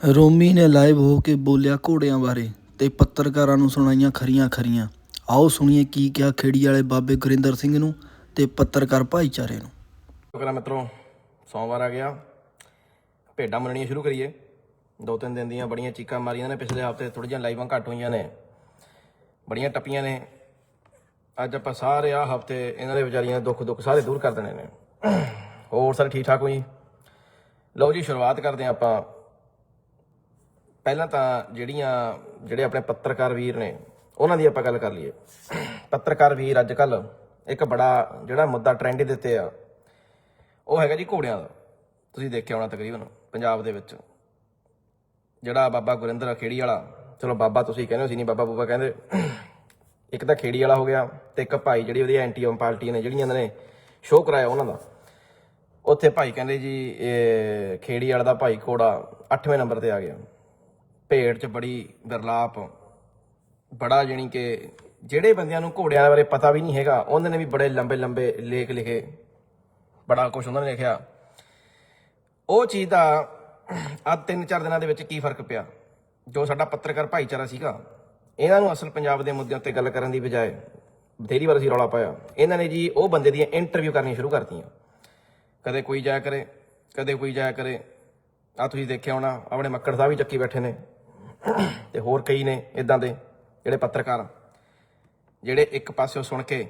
ਰੋਮੀ ਨੇ ਲਾਈਵ ਹੋ ਕੇ ਬੋਲਿਆ ਘੋੜਿਆਂ ਬਾਰੇ ਤੇ ਪੱਤਰਕਾਰਾਂ ਨੂੰ ਸੁਣਾਈਆਂ ਖਰੀਆਂ ਖਰੀਆਂ। ਆਓ ਸੁਣੀਏ ਕੀ ਕਿਹਾ ਖੇੜੀ ਵਾਲੇ ਬਾਬੇ ਗੁਰਿੰਦਰ ਸਿੰਘ ਨੂੰ ਤੇ ਪੱਤਰਕਾਰ ਭਾਈਚਾਰੇ ਨੂੰ। ਸ਼ੁਕਰ ਮਿੱਤਰੋ, ਸੋਮਵਾਰ ਆ ਗਿਆ। ਭੇਡਾਂ ਮੰਨਣੀਆਂ ਸ਼ੁਰੂ ਕਰੀਏ। ਦੋ ਤਿੰਨ ਦਿਨ ਦੀਆਂ ਬੜੀਆਂ ਚੀਕਾਂ ਮਾਰੀਆਂ ਨੇ ਪਿਛਲੇ ਹਫ਼ਤੇ, ਥੋੜ੍ਹੀਆਂ ਜਿਹੀਆਂ ਲਾਈਵਾਂ ਘੱਟ ਹੋਈਆਂ ਨੇ। ਬੜੀਆਂ ਟੱਪੀਆਂ ਨੇ। ਅੱਜ ਆਪਾਂ ਸਾਰੇ ਆ ਹਫ਼ਤੇ ਇਹਨਾਂ ਦੇ ਵਿਚਾਰੀਆਂ ਦੁੱਖ ਦੁੱਖ ਸਾਰੇ ਦੂਰ ਕਰ ਦੇਣੇ ਨੇ। ਹੋਰ ਸਾਰੇ ਠੀਕ ਠਾਕ ਹੋ ਜੀ? ਲਓ ਜੀ, ਸ਼ੁਰੂਆਤ ਕਰਦੇ ਹਾਂ ਆਪਾਂ। ਪਹਿਲਾਂ ਤਾਂ ਜਿਹੜੀਆਂ, ਜਿਹੜੇ ਆਪਣੇ ਪੱਤਰਕਾਰ ਵੀਰ ਨੇ, ਉਹਨਾਂ ਦੀ ਆਪਾਂ ਗੱਲ ਕਰ ਲਈਏ। ਪੱਤਰਕਾਰ ਵੀਰ ਅੱਜ ਕੱਲ ਇੱਕ ਬੜਾ ਜਿਹੜਾ ਮੁੱਦਾ ਟ੍ਰੈਂਡ ਦੇ ਉੱਤੇ ਆ, ਉਹ ਹੈਗਾ ਜੀ ਘੋੜਿਆਂ ਦਾ। ਤੁਸੀਂ ਦੇਖਿਆ ਹੋਣਾ ਤਕਰੀਬਨ, ਪੰਜਾਬ ਦੇ ਵਿੱਚ। ਜਿਹੜਾ ਬਾਬਾ ਗੁਰਿੰਦਰ ਖੇੜੀ ਵਾਲਾ, ਚਲੋ ਬਾਬਾ ਤੁਸੀਂ ਕਹਿੰਦੇ ਹੋ ਸੀ ਨਹੀਂ ਬਾਬਾ, ਬੂਬਾ ਕਹਿੰਦੇ। ਇੱਕ ਤਾਂ ਖੇੜੀ ਵਾਲਾ ਹੋ ਗਿਆ ਤੇ ਇੱਕ ਭਾਈ ਜਿਹੜੀ ਉਹਦੀ ਐਂਟੀ ਓਮ ਪਾਰਟੀ ਨੇ, ਜਿਹੜੀਆਂ ਇਹਨਾਂ ਨੇ ਸ਼ੋਅ ਕਰਾਇਆ ਉਹਨਾਂ ਦਾ। ਉੱਥੇ ਭਾਈ ਕਹਿੰਦੇ ਜੀ, ਇਹ ਖੇੜੀ ਵਾਲਾ ਦਾ ਭਾਈ ਘੋੜਾ 8ਵੇਂ ਨੰਬਰ ਤੇ ਆ ਗਿਆ। ਭੇਡ 'ਚ ਬੜੀ ਵਿਰਲਾਪ, ਬੜਾ ਜਾਣੀ ਕਿ ਜਿਹੜੇ ਬੰਦਿਆਂ ਨੂੰ ਘੋੜਿਆਂ ਬਾਰੇ ਪਤਾ ਵੀ ਨਹੀਂ ਹੈਗਾ, ਉਹਨਾਂ ਨੇ ਵੀ ਬੜੇ ਲੰਬੇ ਲੰਬੇ ਲੇਖ ਲਿਖੇ, ਬੜਾ ਕੁਝ ਉਹਨਾਂ ਨੇ ਲਿਖਿਆ। ਉਹ ਚੀਜ਼ ਦਾ ਆ ਤਿੰਨ ਚਾਰ ਦਿਨਾਂ ਦੇ ਵਿੱਚ ਕੀ ਫ਼ਰਕ ਪਿਆ? ਜੋ ਸਾਡਾ ਪੱਤਰਕਾਰ ਭਾਈਚਾਰਾ ਸੀਗਾ, ਇਹਨਾਂ ਨੂੰ ਅਸਲ ਪੰਜਾਬ ਦੇ ਮੁੱਦਿਆਂ ਉੱਤੇ ਗੱਲ ਕਰਨ ਦੀ ਬਜਾਏ ਬਥੇਰੀ ਵਾਰ ਅਸੀਂ ਰੌਲਾ ਪਾਇਆ। ਇਹਨਾਂ ਨੇ ਜੀ ਉਹ ਬੰਦੇ ਦੀਆਂ ਇੰਟਰਵਿਊ ਕਰਨੀਆਂ ਸ਼ੁਰੂ ਕਰਤੀਆਂ। ਕਦੇ ਕੋਈ ਜਾਇਆ ਕਰੇ, ਕਦੇ ਕੋਈ ਜਾਇਆ ਕਰੇ। ਆ ਤੁਸੀਂ ਦੇਖਿਆ ਹੋਣਾ, ਆਪਣੇ ਮੱਕੜ ਸਾਹਿਬ ਵੀ ਚੱਕੀ ਬੈਠੇ ਨੇ। ਤੇ ਹੋਰ ਕਈ ਨੇ ਇਦਾਂ ਦੇ ਜਿਹੜੇ ਪੱਤਰਕਾਰ ਜਿਹੜੇ ਇੱਕ ਪਾਸਿਓਂ ਸੁਣ ਕੇ,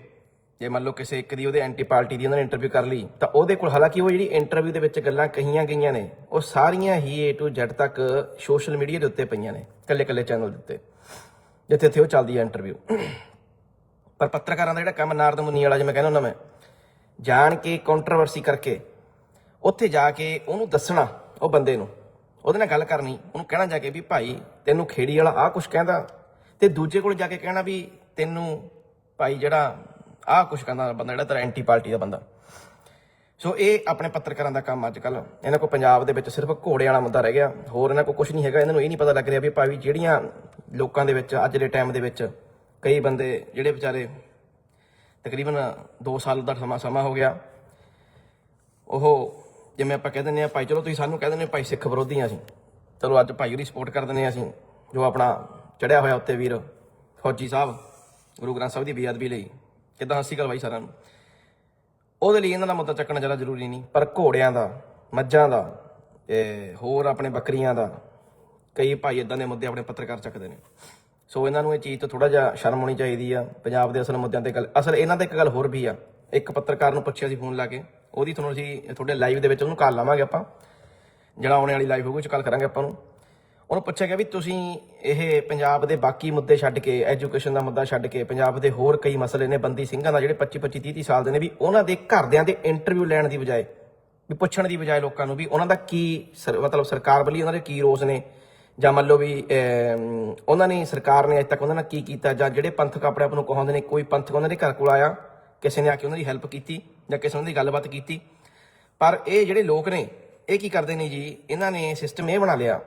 ਜੇ ਮੰਨ ਲਓ ਕਿਸੇ ਇੱਕ ਦੀ ਉਹਦੇ ਐਂਟੀ ਪਾਰਟੀ ਦੀ ਉਹਨਾਂ ਨੇ ਇੰਟਰਵਿਊ ਕਰ ਲਈ, ਤਾਂ ਉਹਦੇ ਕੋਲ ਹਾਲਾਂਕਿ ਉਹ ਜਿਹੜੀ ਇੰਟਰਵਿਊ ਦੇ ਵਿੱਚ ਗੱਲਾਂ ਕਹੀਆਂ ਗਈਆਂ ਨੇ, ਉਹ ਸਾਰੀਆਂ ਹੀ A to Z ਤੱਕ ਸੋਸ਼ਲ ਮੀਡੀਆ ਦੇ ਉੱਤੇ ਪਈਆਂ ਨੇ ਕੱਲੇ ਕੱਲੇ ਚੈਨਲ ਦੇ ਉੱਤੇ, ਜਿੱਥੇ ਇੱਥੇ ਉਹ ਚੱਲਦੀ ਹੈ ਇੰਟਰਵਿਊ ਪਰ ਪੱਤਰਕਾਰਾਂ ਦਾ ਜਿਹੜਾ ਕੰਮ ਨਾਰਦ ਮੁਨੀ ਵਾਲਾ, ਜਿਵੇਂ ਕਹਿੰਦਾ ਹੁੰਦਾ ਮੈਂ, ਜਾਣ ਕੇ ਕੰਟਰੋਵਰਸੀ ਕਰਕੇ, ਉੱਥੇ ਜਾ ਕੇ ਉਹਨੂੰ ਦੱਸਣਾ, ਉਹ ਬੰਦੇ ਨੂੰ ਉਹਦੇ ਨਾਲ ਗੱਲ ਕਰਨੀ, ਉਹਨੂੰ ਕਹਿਣਾ ਜਾ ਕੇ ਵੀ ਭਾਈ ਤੈਨੂੰ ਖੇੜੀ ਵਾਲਾ ਆਹ ਕੁਝ ਕਹਿੰਦਾ ਤੇ ਦੂਜੇ ਕੋਲ ਜਾ ਕੇ ਕਹਿਣਾ ਵੀ ਤੈਨੂੰ ਭਾਈ ਜਿਹੜਾ ਆਹ ਕੁਝ ਕਹਿੰਦਾ ਬੰਦਾ, ਜਿਹੜਾ ਤੇਰਾ ਐਂਟੀ ਪਾਰਟੀ ਦਾ ਬੰਦਾ। ਸੋ ਇਹ ਆਪਣੇ ਪੱਤਰਕਾਰਾਂ ਦਾ ਕੰਮ ਅੱਜ ਕੱਲ ਇਹਨਾਂ ਕੋਲ ਪੰਜਾਬ ਦੇ ਵਿੱਚ ਸਿਰਫ ਘੋੜੇ ਵਾਲਾ ਮੁੱਦਾ ਰਹਿ ਗਿਆ। ਹੋਰ ਇਹਨਾਂ ਕੋਲ ਕੁਝ ਨਹੀਂ ਹੈਗਾ। ਇਹਨਾਂ ਨੂੰ ਇਹ ਨਹੀਂ ਪਤਾ ਲੱਗ ਰਿਹਾ ਵੀ ਭਾਈ ਜਿਹੜੀਆਂ ਲੋਕਾਂ ਦੇ ਵਿੱਚ, ਅੱਜ ਦੇ ਟਾਈਮ ਦੇ ਵਿੱਚ ਕਈ ਬੰਦੇ ਜਿਹੜੇ ਵਿਚਾਰੇ ਤਕਰੀਬਨ 2 ਸਾਲ ਦਾ ਸਮਾਂ ਸਮਾਂ ਹੋ ਗਿਆ, ਉਹ ਜਿਵੇਂ ਆਪਾਂ ਕਹਿ ਦਿੰਦੇ ਆ ਭਾਈ ਚਲੋ ਤੁਸੀਂ ਸਾਨੂੰ ਕਹਿ ਦਿੰਦੇ ਹੋ ਭਾਈ ਸਿੱਖ ਵਿਰੋਧੀ ਆ ਅਸੀਂ। ਚਲੋ ਅੱਜ ਭਾਈ ਉਹਦੀ ਸਪੋਰਟ ਕਰ ਦਿੰਦੇ ਆ ਅਸੀਂ, ਜੋ ਆਪਣਾ ਚੜਿਆ ਹੋਇਆ ਉੱਤੇ ਵੀਰ ਫੌਜੀ ਸਾਹਿਬ, ਗੁਰੂ ਗ੍ਰੰਥ ਸਾਹਿਬ ਦੀ ਬੇਅਦਬੀ ਲਈ। ਕਿਦਾਂ ਹੱਸੀ ਗੱਲ ਬਾਈ ਸਾਰਿਆਂ ਨੂੰ। ਉਹਦੇ ਲਈ ਇਹਨਾਂ ਦਾ ਮੁੱਦਾ ਚੱਕਣਾ ਜ਼ਿਆਦਾ ਜ਼ਰੂਰੀ ਨਹੀਂ, ਪਰ ਘੋੜਿਆਂ ਦਾ, ਮੱਝਾਂ ਦਾ ਤੇ ਹੋਰ ਆਪਣੇ ਬੱਕਰੀਆਂ ਦਾ, ਕਈ ਭਾਈ ਇਦਾਂ ਦੇ ਮੁੱਦੇ ਆਪਣੇ ਪੱਤਰਕਾਰ ਚੱਕਦੇ ਨੇ। ਸੋ ਇਹਨਾਂ ਨੂੰ ਇਹ ਚੀਜ਼ ਤੋਂ ਥੋੜਾ ਜਿਹਾ ਸ਼ਰਮ ਹੋਣੀ ਚਾਹੀਦੀ ਆ, ਪੰਜਾਬ ਦੇ ਅਸਲ ਮੁੱਦਿਆਂ ਤੇ ਗੱਲ, ਅਸਲ ਇਹਨਾਂ ਤੇ ਇੱਕ ਗੱਲ ਹੋਰ ਵੀ ਆ। ਇੱਕ ਪੱਤਰਕਾਰ ਨੂੰ ਪੁੱਛਿਆ ਸੀ ਫੋਨ ਲਾ ਕੇ। ਉਹਦੀ ਤੁਹਾਨੂੰ ਅਸੀਂ ਤੁਹਾਡੇ ਲਾਈਵ ਦੇ ਵਿੱਚ ਉਹਨੂੰ ਕਾਲ ਲਾਵਾਂਗੇ ਆਪਾਂ। ਜਿਹੜਾ ਆਉਣੇ ਵਾਲੀ ਲਾਈਵ ਹੋਊਗੀ, ਉਹ 'ਚ ਕਾਲ ਕਰਾਂਗੇ ਆਪਾਂ ਨੂੰ ਉਹਨੂੰ ਪੁੱਛਿਆ ਗਿਆ ਵੀ ਤੁਸੀਂ ਇਹ ਪੰਜਾਬ ਦੇ ਬਾਕੀ ਮੁੱਦੇ ਛੱਡ ਕੇ ਐਜੂਕੇਸ਼ਨ ਦਾ ਮੁੱਦਾ ਛੱਡ ਕੇ, ਪੰਜਾਬ ਦੇ ਹੋਰ ਕਈ ਮਸਲੇ ਨੇ, ਬੰਦੀ ਸਿੰਘਾਂ ਦਾ ਜਿਹੜੇ 25 25 30 30 ਸਾਲ ਦੇ ਨੇ, ਵੀ ਉਹਨਾਂ ਦੇ ਘਰਦਿਆਂ ਦੇ ਇੰਟਰਵਿਊ ਲੈਣ ਦੀ ਬਜਾਏ, ਵੀ ਪੁੱਛਣ ਦੀ ਬਜਾਏ ਲੋਕਾਂ ਨੂੰ ਵੀ ਉਹਨਾਂ ਦਾ ਕੀ ਸਰ- ਮਤਲਬ ਸਰਕਾਰ ਵੱਲੋਂ ਉਹਨਾਂ ਦੇ ਕੀ ਰੋਸ ਨੇ? ਜਾਂ ਮੰਨ ਲਓ ਵੀ ਉਹਨਾਂ ਨੇ, ਸਰਕਾਰ ਨੇ ਅਜੇ ਤੱਕ ਉਹਨਾਂ ਨਾਲ ਕੀ ਕੀਤਾ? ਜਾਂ ਜਿਹੜੇ ਪੰਥਕ ਆਪਣੇ ਆਪ ਨੂੰ ਕਹਾਉਂਦੇ ਨੇ, ਕੋਈ ਪੰਥਕ ਉਹਨਾਂ ਦੇ ਘਰ ਕੋਲ ਆਇਆ ਕਿਸੇ ਨੇ ਆ ਕੇ ਉਹਨਾਂ ਦੀ ਹੈਲਪ ਕੀਤੀ ਜਾਂ ਕਿਸੇ ਉਹਨਾਂ ਦੀ ਗੱਲਬਾਤ ਕੀਤੀ। ਪਰ ਇਹ ਜਿਹੜੇ ਲੋਕ ਨੇ, ਇਹ ਕੀ ਕਰਦੇ ਨੇ ਜੀ? ਇਹਨਾਂ ਨੇ ਸਿਸਟਮ ਇਹ ਬਣਾ ਲਿਆ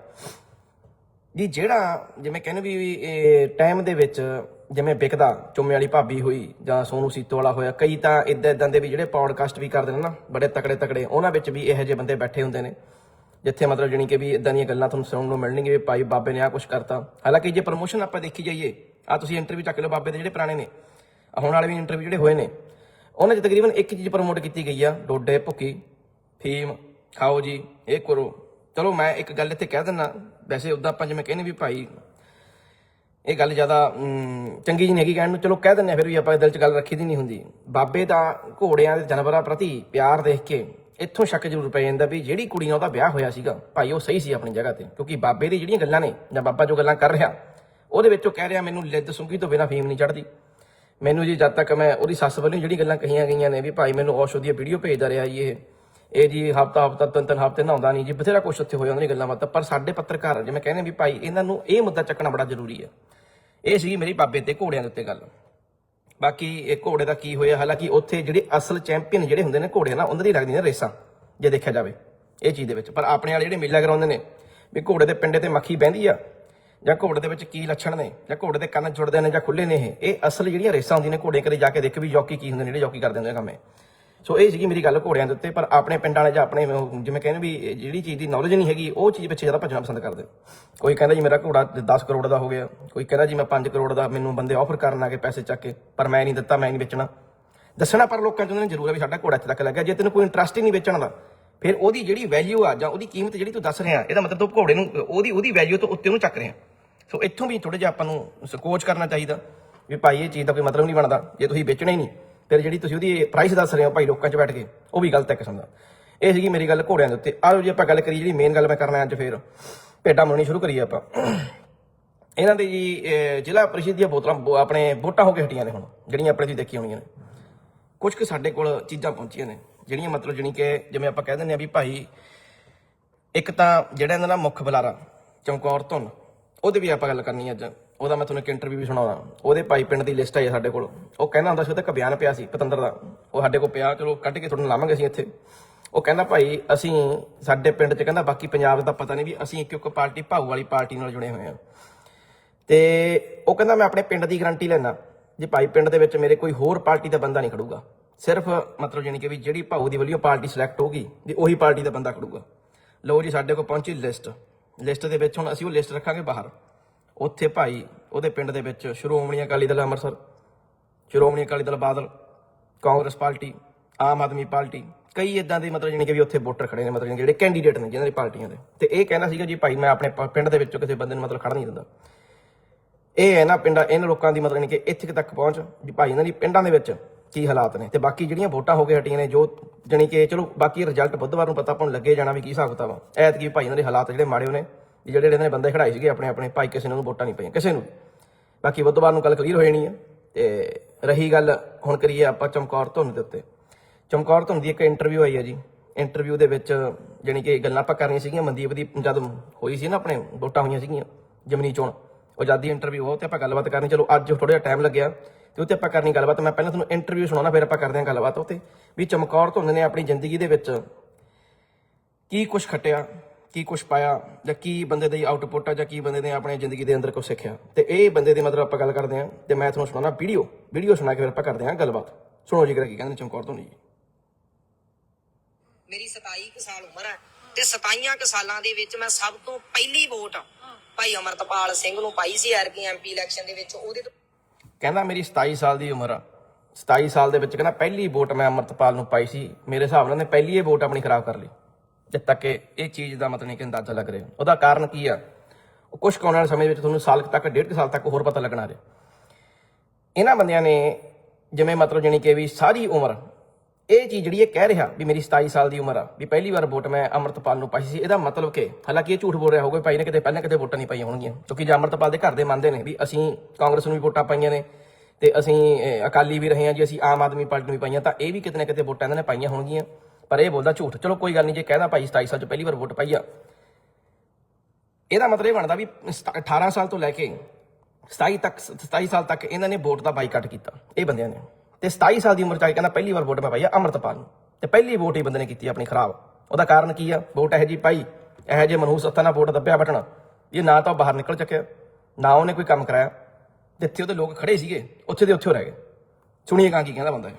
ਜੀ, ਜਿਹੜਾ ਜਿਵੇਂ ਕਹਿੰਦੇ ਵੀ ਇਹ ਟਾਈਮ ਦੇ ਵਿੱਚ ਜਿਵੇਂ ਵਿਕਦਾ, ਚੁੰਮੇ ਵਾਲੀ ਭਾਬੀ ਹੋਈ ਜਾਂ ਸੋਨੂ ਸੀਤੋ ਵਾਲਾ ਹੋਇਆ, ਕਈ ਤਾਂ ਇਦਾਂ ਇਦਾਂ ਦੇ ਵੀ ਜਿਹੜੇ ਪੌਡਕਾਸਟ ਵੀ ਕਰਦੇ ਨੇ ਨਾ, ਬੜੇ ਤਕੜੇ ਤਕੜੇ, ਉਹਨਾਂ ਵਿੱਚ ਵੀ ਇਹੋ ਜਿਹੇ ਬੰਦੇ ਬੈਠੇ ਹੁੰਦੇ ਨੇ, ਜਿੱਥੇ ਮਤਲਬ ਜਾਣੀ ਕਿ ਵੀ ਇਦਾਂ ਦੀਆਂ ਗੱਲਾਂ ਤੁਹਾਨੂੰ ਸੁਣਨ ਨੂੰ ਮਿਲਣਗੀਆਂ ਵੀ ਭਾਈ ਬਾਬੇ ਨੇ ਆ ਕੁਝ ਕਰਤਾ। ਹਾਲਾਂਕਿ ਜੇ ਪ੍ਰਮੋਸ਼ਨ ਆਪਾਂ ਦੇਖੀ ਜਾਈਏ ਆ ਤੁਸੀਂ ਇੰਟਰਵਿਊ ਚੱਕ ਲਓ ਬਾਬੇ ਦੇ ਜਿਹੜੇ ਪੁਰਾਣੇ ਨੇ ਹੁਣ ਵਾਲੇ ਵੀ ਇੰਟਰਵਿਊ ਜਿਹੜੇ ਹੋਏ ਨੇ, ਉਹਨਾਂ 'ਚ ਤਕਰੀਬਨ ਇੱਕ ਚੀਜ਼ ਪ੍ਰਮੋਟ ਕੀਤੀ ਗਈ ਆ, ਡੋਡੇ, ਭੁੱਕੀ ਫੀਮ ਖਾਓ ਜੀ, ਇਹ ਕਰੋ। ਚਲੋ ਮੈਂ ਇੱਕ ਗੱਲ ਇੱਥੇ ਕਹਿ ਦਿੰਦਾ, ਵੈਸੇ ਉਦਾਂ ਆਪਾਂ ਜਿਵੇਂ ਕਹਿੰਦੇ ਵੀ ਭਾਈ, ਇਹ ਗੱਲ ਜ਼ਿਆਦਾ ਚੰਗੀ ਜੀ ਨਹੀਂ ਹੈਗੀ ਕਹਿਣ ਨੂੰ, ਚਲੋ ਕਹਿ ਦਿੰਦੇ ਆ, ਫਿਰ ਵੀ ਆਪਾਂ ਦਿਲ 'ਚ ਗੱਲ ਰੱਖੀ ਦੀ ਨਹੀਂ ਹੁੰਦੀ। ਬਾਬੇ ਦਾ ਘੋੜਿਆਂ ਦੇ ਜਾਨਵਰਾਂ ਪ੍ਰਤੀ ਪਿਆਰ ਦੇਖ ਕੇ ਇੱਥੋਂ ਸ਼ੱਕ ਜ਼ਰੂਰ ਪੈ ਜਾਂਦਾ ਵੀ ਜਿਹੜੀ ਕੁੜੀ ਨਾਲ ਉਹਦਾ ਵਿਆਹ ਹੋਇਆ ਸੀਗਾ, ਭਾਈ ਉਹ ਸਹੀ ਸੀ ਆਪਣੀ ਜਗ੍ਹਾ ਤੇ, ਕਿਉਂਕਿ ਬਾਬੇ ਦੀ ਜਿਹੜੀਆਂ ਗੱਲਾਂ ਨੇ, ਜਾਂ ਬਾਬਾ ਜੋ ਗੱਲਾਂ ਕਰ ਰਿਹਾ, ਉਹਦੇ ਵਿੱਚ ਉਹ ਕਹਿ ਰਿਹਾ ਮੈਨੂੰ ਲਿੱਦ ਸੁੰਗੀ ਤੋਂ ਬਿਨਾ ਫੀਮ ਨਹੀਂ ਚੜਦੀ ਮੈਨੂੰ ਜੀ ਜਦ ਤੱਕ ਮੈਂ ਉਹਦੀ ਸੱਸ ਵੱਲੋਂ ਜਿਹੜੀ ਗੱਲਾਂ ਕਹੀਆਂ ਗਈਆਂ ਨੇ ਵੀ ਭਾਈ ਮੈਨੂੰ ਔਸ਼ਧ ਦੀ ਵੀਡੀਓ ਭੇਜਦਾ ਰਿਹਾ ਜੀ ਇਹ। ਇਹ ਜੀ ਹਫਤਾ ਹਫਤਾ ਤਿੰਨ ਤਿੰਨ ਹਫ਼ਤੇ ਨਹਾਉਂਦਾ ਨਹੀਂ ਜੀ, ਬਥੇਰਾ ਕੁਛ ਉੱਥੇ ਹੋਇਆ ਉਹਨਾਂ ਦੀ ਗੱਲਾਂ ਬਾਤਾਂ। ਪਰ ਸਾਡੇ ਪੱਤਰਕਾਰ ਜਿਵੇਂ ਕਹਿੰਦੇ ਵੀ ਭਾਈ ਇਹਨਾਂ ਨੂੰ ਇਹ ਮੁੱਦਾ ਚੱਕਣਾ ਬੜਾ ਜ਼ਰੂਰੀ ਹੈ ਇਹ ਸੀ ਮੇਰੀ ਬਾਬੇ ਤੇ ਘੋੜਿਆਂ ਦੇ ਉੱਤੇ ਗੱਲ। ਬਾਕੀ ਇਹ ਘੋੜੇ ਦਾ ਕੀ ਹੋਇਆ, ਹਾਲਾਂਕਿ ਉੱਥੇ ਜਿਹੜੇ ਅਸਲ ਚੈਂਪੀਅਨ ਜਿਹੜੇ ਹੁੰਦੇ ਨੇ ਘੋੜੇ ਨਾਲ, ਉਹਨਾਂ ਦੀ ਲੱਗਦੀਆਂ ਰੇਸਾਂ, ਜੇ ਦੇਖਿਆ ਜਾਵੇ, ਇਹ ਚੀਜ਼ ਦੇ ਵਿੱਚ। ਪਰ ਆਪਣੇ ਵਾਲੇ ਜਿਹੜੇ ਮੇਲਾ ਕਰਾਉਂਦੇ ਨੇ, ਵੀ ਘੋੜੇ ਦੇ ਪਿੰਡੇ ਤੇ ਮੱਖੀ ਬਹਿੰਦੀ ਆ ਜਾਂ ਘੋੜੇ ਦੇ ਵਿੱਚ ਕੀ ਲੱਛਣ ਨੇ, ਜਾਂ ਘੋੜੇ ਦੇ ਕੰਨ ਜੁੜਦੇ ਨੇ ਜਾਂ ਖੁੱਲੇ ਨੇ ਇਹ ਇਹ ਅਸਲ ਜਿਹੜੀਆਂ ਰੇਸਾਂ ਹੁੰਦੀਆਂ ਨੇ ਘੋੜੇ ਕਦੇ ਜਾ ਕੇ ਦੇਖ ਵੀ ਜੌਕੀ ਕੀ ਹੁੰਦੇ ਨੇ, ਜਿਹੜੇ ਜੌਕੀ ਕਰਦੇ ਹੁੰਦੇ ਨੇ ਕੰਮ ਇਹ ਸੋ ਇਹ ਸੀਗੀ ਮੇਰੀ ਗੱਲ ਘੋੜਿਆਂ ਦੇ ਉੱਤੇ, ਪਰ ਆਪਣੇ ਪਿੰਡਾਂ ਵਾਲੇ ਜਾਂ ਆਪਣੇ ਉਹ ਜਿਵੇਂ ਕਹਿੰਦੇ ਵੀ ਜਿਹੜੀ ਚੀਜ਼ ਦੀ ਨੌਲੇਜ ਨਹੀਂ ਹੈਗੀ, ਉਹ ਚੀਜ਼ ਪਿੱਛੇ ਜ਼ਿਆਦਾ ਭੱਜਣਾ ਪਸੰਦ ਕਰਦੇ। ਕੋਈ ਕਹਿੰਦਾ ਜੀ ਮੇਰਾ ਘੋੜਾ 10 ਕਰੋੜ ਦਾ ਹੋ ਗਿਆ, ਕੋਈ ਕਹਿੰਦਾ ਜੀ ਮੈਂ 5 ਕਰੋੜ ਦਾ ਮੈਨੂੰ ਬੰਦੇ ਆਫਰ ਕਰਨ ਆ ਕੇ ਪੈਸੇ ਚੱਕ ਕੇ, ਪਰ ਮੈਂ ਨਹੀਂ ਦਿੱਤਾ, ਮੈਂ ਨਹੀਂ ਵੇਚਣਾ। ਦੱਸਣਾ ਪਰ ਲੋਕਾਂ ਚ ਉਹਨਾਂ ਨੇ ਜ਼ਰੂਰ ਹੈ ਵੀ ਸਾਡਾ ਘੋੜਾ ਇੱਥੇ ਤੱਕ ਲੱਗਿਆ, ਜੇ ਤੈਨੂੰ ਕੋਈ ਇੰਟਰਸਟ ਹੀ ਨਹੀਂ ਵੇਚਣ ਦਾ, ਫਿਰ ਉਹਦੀ ਜਿਹੜੀ ਵੈਲਿਊ ਆ ਜਾਂ ਉਹਦੀ ਕੀਮਤ ਜਿਹੜੀ ਤੂੰ ਦੱਸ ਰਿਹਾ, ਇਹਦਾ ਮਤਲਬ ਤੂੰ ਘੋੜੇ ਨੂੰ, ਉਹਦੀ ਉਹਦੀ ਵੈਲਿਊ ਤੋਂ ਉੱਤੇ ਉਹਨੂੰ ਚੱਕ ਰਿਹਾ। ਸੋ ਇੱਥੋਂ ਵੀ ਥੋੜਾ ਜਿਹਾ ਆਪਾਂ ਨੂੰ ਸਕੋਚ ਕਰਨਾ ਚਾਹੀਦਾ ਵੀ ਭਾਈ ਇਹ ਚੀਜ਼ ਦਾ ਕੋਈ ਮਤਲਬ ਨਹੀਂ ਬਣਦਾ। ਜੇ ਤੁਸੀਂ ਵੇਚਣਾ ਹੀ ਨਹੀਂ, ਫਿਰ ਜਿਹੜੀ ਤੁਸੀਂ ਉਹਦੀ ਪ੍ਰਾਈਸ ਦੱਸ ਰਹੇ ਹੋ ਭਾਈ ਲੋਕਾਂ 'ਚ ਬੈਠ ਕੇ, ਉਹ ਵੀ ਗਲਤ ਹੈ ਕਿਸਮ ਦਾ। ਇਹ ਸੀਗੀ ਮੇਰੀ ਗੱਲ ਘੋੜਿਆਂ ਦੇ ਉੱਤੇ। ਆਓ ਜੀ ਆਪਾਂ ਗੱਲ ਕਰੀਏ ਜਿਹੜੀ ਮੇਨ ਗੱਲ ਮੈਂ ਕਰਨਾ ਅੱਜ ਫਿਰ। ਭੇਡਾਂ ਮੰਨਣੀ ਸ਼ੁਰੂ ਕਰੀਏ ਆਪਾਂ। ਇਹਨਾਂ ਦੇ ਜੀ ਜ਼ਿਲ੍ਹਾ ਪ੍ਰੀਸ਼ਦ ਦੀਆਂ ਬੋਤਲਾਂ ਬੋ- ਆਪਣੇ ਵੋਟਾਂ ਹੋ ਕੇ ਹਟੀਆਂ ਨੇ ਹੁਣ, ਜਿਹੜੀਆਂ ਆਪਣੇ ਤੁਸੀਂ ਦੇਖੀਆਂ ਹੋਣੀਆਂ ਨੇ। ਕੁਝ ਕੁ ਸਾਡੇ ਕੋਲ ਚੀਜ਼ਾਂ ਪਹੁੰਚੀਆਂ ਨੇ, ਜਿਹੜੀਆਂ ਮਤਲਬ ਜਾਣੀ ਕਿ ਜਿਵੇਂ ਆਪਾਂ ਕਹਿ ਦਿੰਦੇ ਆ ਵੀ ਭਾਈ ਇੱਕ ਤਾਂ ਜਿਹੜਾ ਇਹਨਾਂ ਦਾ ਮੁੱਖ ਬੁਲਾਰਾ, ਚਮਕੌਰ ਧੁੰਨ। ਉਹਦੇ ਵੀ ਆਪਾਂ ਗੱਲ ਕਰਨੀ ਅੱਜ। ਉਹਦਾ ਮੈਂ ਤੁਹਾਨੂੰ ਇੱਕ ਇੰਟਰਵਿਊ ਵੀ ਸੁਣਾਉਣਾ ਉਹਦੇ ਭਾਈ ਪਿੰਡ ਦੀ ਲਿਸਟ ਆਈ ਸਾਡੇ ਕੋਲ। ਉਹ ਕਹਿੰਦਾ ਹੁੰਦਾ ਸੀ ਉਹਦਾ ਇੱਕ ਬਿਆਨ ਪਿਆ ਸੀ ਪਤੰਦਰ ਦਾ। ਉਹ ਸਾਡੇ ਕੋਲ ਪਿਆ, ਚਲੋ ਕੱਢ ਕੇ ਤੁਹਾਨੂੰ ਲਾਵਾਂਗੇ ਅਸੀਂ ਇੱਥੇ। ਉਹ ਕਹਿੰਦਾ ਭਾਈ, ਅਸੀਂ ਸਾਡੇ ਪਿੰਡ 'ਚ ਕਹਿੰਦਾ ਬਾਕੀ ਪੰਜਾਬ ਦਾ ਪਤਾ ਨਹੀਂ ਵੀ ਅਸੀਂ ਇੱਕ ਇੱਕ ਪਾਰਟੀ, ਭਾਊ ਵਾਲੀ ਪਾਰਟੀ ਨਾਲ ਜੁੜੇ ਹੋਏ ਆ। ਤੇ ਉਹ ਕਹਿੰਦਾ ਮੈਂ ਆਪਣੇ ਪਿੰਡ ਦੀ ਗਾਰੰਟੀ ਲੈਣਾ ਜੇ ਭਾਈ ਪਿੰਡ ਦੇ ਵਿੱਚ ਮੇਰੇ ਕੋਈ ਹੋਰ ਪਾਰਟੀ ਦਾ ਬੰਦਾ ਨਹੀਂ ਖੜੂਗਾ। ਸਿਰਫ ਮਤਲਬ ਜਾਨੀ ਕਿ ਵੀ ਜਿਹੜੀ ਭਾਊ ਦੀ ਵੱਲੋਂ ਪਾਰਟੀ ਸਿਲੈਕਟ ਹੋਗੀ ਵੀ ਉਹੀ ਪਾਰਟੀ ਦਾ ਬੰਦਾ ਖੜੂਗਾ। ਲਓ ਜੀ, ਸਾਡੇ ਕੋਲ ਪਹੁੰਚੀ ਲਿਸਟ ਲਿਸਟ ਦੇ ਵਿੱਚ ਹੁਣ ਅਸੀਂ ਉਹ ਲਿਸਟ ਰੱਖਾਂਗੇ ਬਾਹਰ। ਉੱਥੇ ਭਾਈ ਉਹਦੇ ਪਿੰਡ ਦੇ ਵਿੱਚ ਸ਼੍ਰੋਮਣੀ ਅਕਾਲੀ ਦਲ ਅੰਮ੍ਰਿਤਸਰ, ਸ਼੍ਰੋਮਣੀ ਅਕਾਲੀ ਦਲ ਬਾਦਲ, ਕਾਂਗਰਸ ਪਾਰਟੀ, ਆਮ ਆਦਮੀ ਪਾਰਟੀ, ਕਈ ਇਦਾਂ ਦੇ ਮਤਲਬ ਜਾਣੀ ਕਿ ਵੀ ਉੱਥੇ ਵੋਟਰ ਖੜੇ ਨੇ, ਮਤਲਬ ਜਾਣੀ ਜਿਹੜੇ ਕੈਂਡੀਡੇਟ ਨੇ ਜਿਹਨਾਂ ਦੀ ਪਾਰਟੀਆਂ ਦੇ। ਤੇ ਇਹ ਕਹਿੰਦਾ ਸੀਗਾ ਜੀ ਭਾਈ ਮੈਂ ਆਪਣੇ ਪ- ਪਿੰਡ ਦੇ ਵਿੱਚੋਂ ਕਿਸੇ ਬੰਦੇ ਨੂੰ ਮਤਲਬ ਖੜ ਨਹੀਂ ਦਿੰਦਾ। ਇਹ ਹੈ ਨਾ ਪਿੰਡਾਂ, ਇਹਨਾਂ ਲੋਕਾਂ ਦੀ ਮਤਲਬ ਨਹੀਂ ਕਿ ਇੱਥੇ ਤੱਕ ਪਹੁੰਚ, ਵੀ ਭਾਈ ਇਹਨਾਂ ਦੀ ਪਿੰਡਾਂ ਦੇ ਵਿੱਚ ਕੀ ਹਾਲਾਤ ਨੇ? ਤੇ ਬਾਕੀ ਜਿਹੜੀਆਂ ਵੋਟਾਂ ਹੋ ਕੇ ਹਟੀਆਂ ਨੇ, ਜੋ ਜਾਣੀ ਕਿ ਚਲੋ ਬਾਕੀ ਰਿਜ਼ਲਟ ਬੁੱਧਵਾਰ ਨੂੰ ਪਤਾ ਆਪਾਂ ਨੂੰ ਲੱਗੇ ਜਾਣਾ ਵੀ ਕੀ ਹਿਸਾਬ ਕਿਤਾਬ ਆ। ਐਤਕੀ ਭਾਈ ਇਹਨਾਂ ਦੇ ਹਾਲਾਤ ਜਿਹੜੇ ਮਾੜੇ ਹੋਣੇ, ਵੀ ਜਿਹੜੇ ਇਹਨਾਂ ਨੇ ਬੰਦੇ ਖੜਾਏ ਸੀਗੇ ਆਪਣੇ ਆਪਣੇ, ਭਾਈ ਕਿਸੇ ਨੂੰ ਵੋਟਾਂ ਨਹੀਂ ਪਈਆਂ, ਕਿਸੇ ਨੂੰ ਬਾਕੀ ਬੁੱਧਵਾਰ ਨੂੰ ਗੱਲ ਕਲੀਅਰ ਹੋ ਜਾਣੀ ਹੈ ਤੇ ਰਹੀ ਗੱਲ ਹੁਣ ਕਰੀਏ ਆਪਾਂ ਚਮਕੌਰ ਧੁੰਨ ਦੇ ਉੱਤੇ। ਚਮਕੌਰ ਧੁੰਨ ਦੀ ਇੱਕ ਇੰਟਰਵਿਊ ਆਈ ਹੈ ਜੀ। ਇੰਟਰਵਿਊ ਦੇ ਵਿੱਚ ਜਾਣੀ ਕਿ ਗੱਲਾਂ ਆਪਾਂ ਕਰਨੀਆਂ ਸੀਗੀਆਂ, ਮਨਦੀਪ ਦੀ ਜਦ ਹੋਈ ਸੀ ਨਾ ਆਪਣੇ, ਵੋਟਾਂ ਹੋਈਆਂ ਸੀਗੀਆਂ, ਜਮਨੀ ਚੋਣ। ਆਜ਼ਾਦੀ ਇੰਟਰਵਿਊ ਉਹ ਤੇ ਆਪਾਂ ਗੱਲਬਾਤ ਕਰਨੀ। ਚਲੋ ਅੱਜ ਥੋੜਾ ਜਿਹਾ ਟਾਈਮ ਲੱਗਿਆ। ਤੇ ਉੱਤੇ ਆਪਾਂ ਕਰਨੀ ਗੱਲਬਾਤ। ਮੈਂ ਪਹਿਲਾਂ ਤੁਹਾਨੂੰ ਇੰਟਰਵਿਊ ਸੁਣਾਉਣਾ ਫਿਰ ਆਪਾਂ ਕਰਦੇ ਹਾਂ ਗੱਲਬਾਤ ਉੱਤੇ। ਵੀ ਚਮਕੌਰ ਧੁੰਨ ਨੇ ਆਪਣੀ ਜ਼ਿੰਦਗੀ ਦੇ ਵਿੱਚ ਕੀ ਕੁਝ ਖਟਿਆ ਕੀ ਕੁਝ ਪਾਇਆ ਜਾਂ ਕੀ ਬੰਦੇ ਦੀ ਆਊਟਪੁੱਟ ਆ ਜਾਂ ਕੀ ਬੰਦੇ ਨੇ ਆਪਣੇ ਜ਼ਿੰਦਗੀ ਦੇ ਅੰਦਰ ਕੁਝ ਸਿੱਖਿਆ। ਤੇ ਇਹ ਬੰਦੇ ਦੀ ਮਤਲਬ ਆਪਾਂ ਗੱਲ ਕਰਦੇ ਹਾਂ ਤੇ ਮੈਂ ਤੁਹਾਨੂੰ ਸੁਣਾਉਣਾ ਵੀਡੀਓ ਵੀਡੀਓ ਸੁਣਾ ਕੇ ਫਿਰ ਆਪਾਂ ਕਰਦੇ ਹਾਂ ਗੱਲਬਾਤ। ਸੁਣੋ ਜੀ ਕੀ ਕਹਿੰਦੇ ਨੇ ਚਮਕੌਰ ਧੁੰਨ ਜੀ। ਮੇਰੀ 27 ਕੁ ਸਾਲ ਉਮਰ ਹੈ ਤੇ 27 ਕੁ ਸਾਲਾਂ ਦੇ ਵਿੱਚ ਮੈਂ ਸਭ ਤੋਂ ਪਹਿਲੀ ਵੋਟ ਭਾਈ ਅਮਰਤਪਾਲ ਸਿੰਘ ਨੂੰ ਪਾਈ ਸੀ ਆਰਪੀ ਐਮਪੀ ਇਲੈਕਸ਼ਨ ਦੇ ਵਿੱਚ। ਉਹਦੇ ਤੋਂ ਕਹਿੰਦਾ ਮੇਰੀ 27 ਸਾਲ ਦੀ ਉਮਰ ਆ। 27 ਸਾਲ ਦੇ ਵਿੱਚ ਕਹਿੰਦਾ ਪਹਿਲੀ ਵੋਟ ਮੈਂ ਅਮਰਤਪਾਲ ਨੂੰ ਪਾਈ ਸੀ। ਮੇਰੇ ਹਿਸਾਬ ਨਾਲ ਨੇ ਪਹਿਲੀ ਇਹ ਵੋਟ ਆਪਣੀ ਖਰਾਬ ਕਰ ਲਈ। ਜਦ ਤੱਕ ਇਹ ਚੀਜ਼ ਦਾ ਮਤਲਬ ਨਹੀਂ ਕਿ ਅੰਦਾਜ਼ਾ ਲੱਗ ਰਿਹਾ। ਉਹਦਾ ਕਾਰਨ ਕੀ ਆ? ਉਹ ਕੁਝ ਕੁ ਆਉਣ ਵਾਲੇ ਸਮੇਂ ਵਿੱਚ ਤੁਹਾਨੂੰ ਸਾਲ ਤੱਕ, ਡੇਢ ਸਾਲ ਤੱਕ ਹੋਰ ਪਤਾ ਲੱਗਣਾ ਰਿਹਾ। ਇਹਨਾਂ ਬੰਦਿਆਂ ਨੇ ਜਿਵੇਂ ਮਤਲਬ ਜਾਣੀ ਕਿ ਵੀ ਸਾਰੀ ਉਮਰ ਇਹ ਚੀਜ਼ ਜਿਹੜੀ ਇਹ ਕਹਿ ਰਿਹਾ ਵੀ ਮੇਰੀ 27 ਸਾਲ ਦੀ ਉਮਰ ਆ, ਵੀ ਪਹਿਲੀ ਵਾਰ ਵੋਟ ਮੈਂ ਅਮਰਤਪਾਲ ਨੂੰ ਪਾਈ ਸੀ, ਇਹਦਾ ਮਤਲਬ ਕਿ ਹਾਲਾਂਕਿ ਇਹ ਝੂਠ ਬੋਲ ਰਿਹਾ ਹੋਊਗਾ, ਭਾਈ ਨੇ ਕਿਤੇ ਪਹਿਲਾਂ ਕਿਤੇ ਵੋਟਾਂ ਨਹੀਂ ਪਾਈਆਂ ਹੋਣਗੀਆਂ, ਕਿਉਂਕਿ ਜੇ ਅਮਰਤਪਾਲ ਦੇ ਘਰ ਦੇ ਮੰਨਦੇ ਨੇ ਵੀ ਅਸੀਂ ਕਾਂਗਰਸ ਨੂੰ ਵੀ ਵੋਟਾਂ ਪਾਈਆਂ ਨੇ ਤੇ ਅਸੀਂ ਅਕਾਲੀ ਵੀ ਰਹੇ ਹਾਂ, ਜੀ ਅਸੀਂ ਆਮ ਆਦਮੀ ਪਾਰਟੀ ਨੂੰ ਵੀ ਪਾਈਆਂ, ਤਾਂ ਇਹ ਵੀ ਕਿਤੇ ਨਾ ਕਿਤੇ ਵੋਟਾਂ ਇਹਨਾਂ ਨੇ ਪਾਈਆਂ ਹੋਣਗੀਆਂ, ਪਰ ਇਹ ਬੋਲਦਾ ਝੂਠ। ਚਲੋ ਕੋਈ ਗੱਲ ਨਹੀਂ, ਜੇ ਕਹਿੰਦਾ ਭਾਈ 27 ਸਾਲ ਚ ਪਹਿਲੀ ਵਾਰ ਵੋਟ ਪਾਈ ਆ, ਇਹਦਾ ਮਤਲਬ ਇਹ ਬਣਦਾ ਵੀ ਸਤ- 18 ਸਾਲ ਤੋਂ ਲੈ ਕੇ 27 ਤੱਕ 27 ਸਾਲ ਤੱਕ ਇਹਨਾਂ ਨੇ ਵੋਟ ਦਾ ਬਾਈਕਾਟ ਕੀਤਾ, ਇਹ ਬੰਦਿਆਂ ਨੇ। ਤੇ 27 ਸਾਲ ਦੀ ਉਮਰ ਚ ਆ ਕੇ ਕਹਿੰਦਾ, ਪਹਿਲੀ ਵਾਰ ਵੋਟ ਮੈਂ ਪਾਈ ਆ ਅੰਮ੍ਰਿਤਪਾਲ ਨੂੰ। ਤੇ ਪਹਿਲੀ ਵੋਟ ਹੀ ਬੰਦੇ ਨੇ ਕੀਤੀ ਆਪਣੀ ਖਰਾਬ। ਉਹਦਾ ਕਾਰਨ ਕੀ ਆ? ਵੋਟ ਇਹ ਜੀ ਪਾਈ, ਇਹ ਜੇ ਮਨਹੂਸ ਹੱਥਾਂ ਨਾਲ ਵੋਟ ਦੱਬਿਆ ਬਟਣਾ ਇਹ ਨਾ ਤਾਂ ਬਾਹਰ ਨਿਕਲ ਚੱਕਿਆ, ਨਾ ਉਹਨੇ ਕੋਈ ਕੰਮ ਕਰਾਇਆ। ਜਿੱਥੇ ਉਹਦੇ ਲੋਕ ਖੜੇ ਸੀਗੇ, ਉੱਥੇ ਦੇ ਉੱਥੇ ਰਹਿ ਗਏ। ਸੁਣੀਏ ਕਾਂ ਕੀ ਕਹਿੰਦਾ ਬੰਦਾ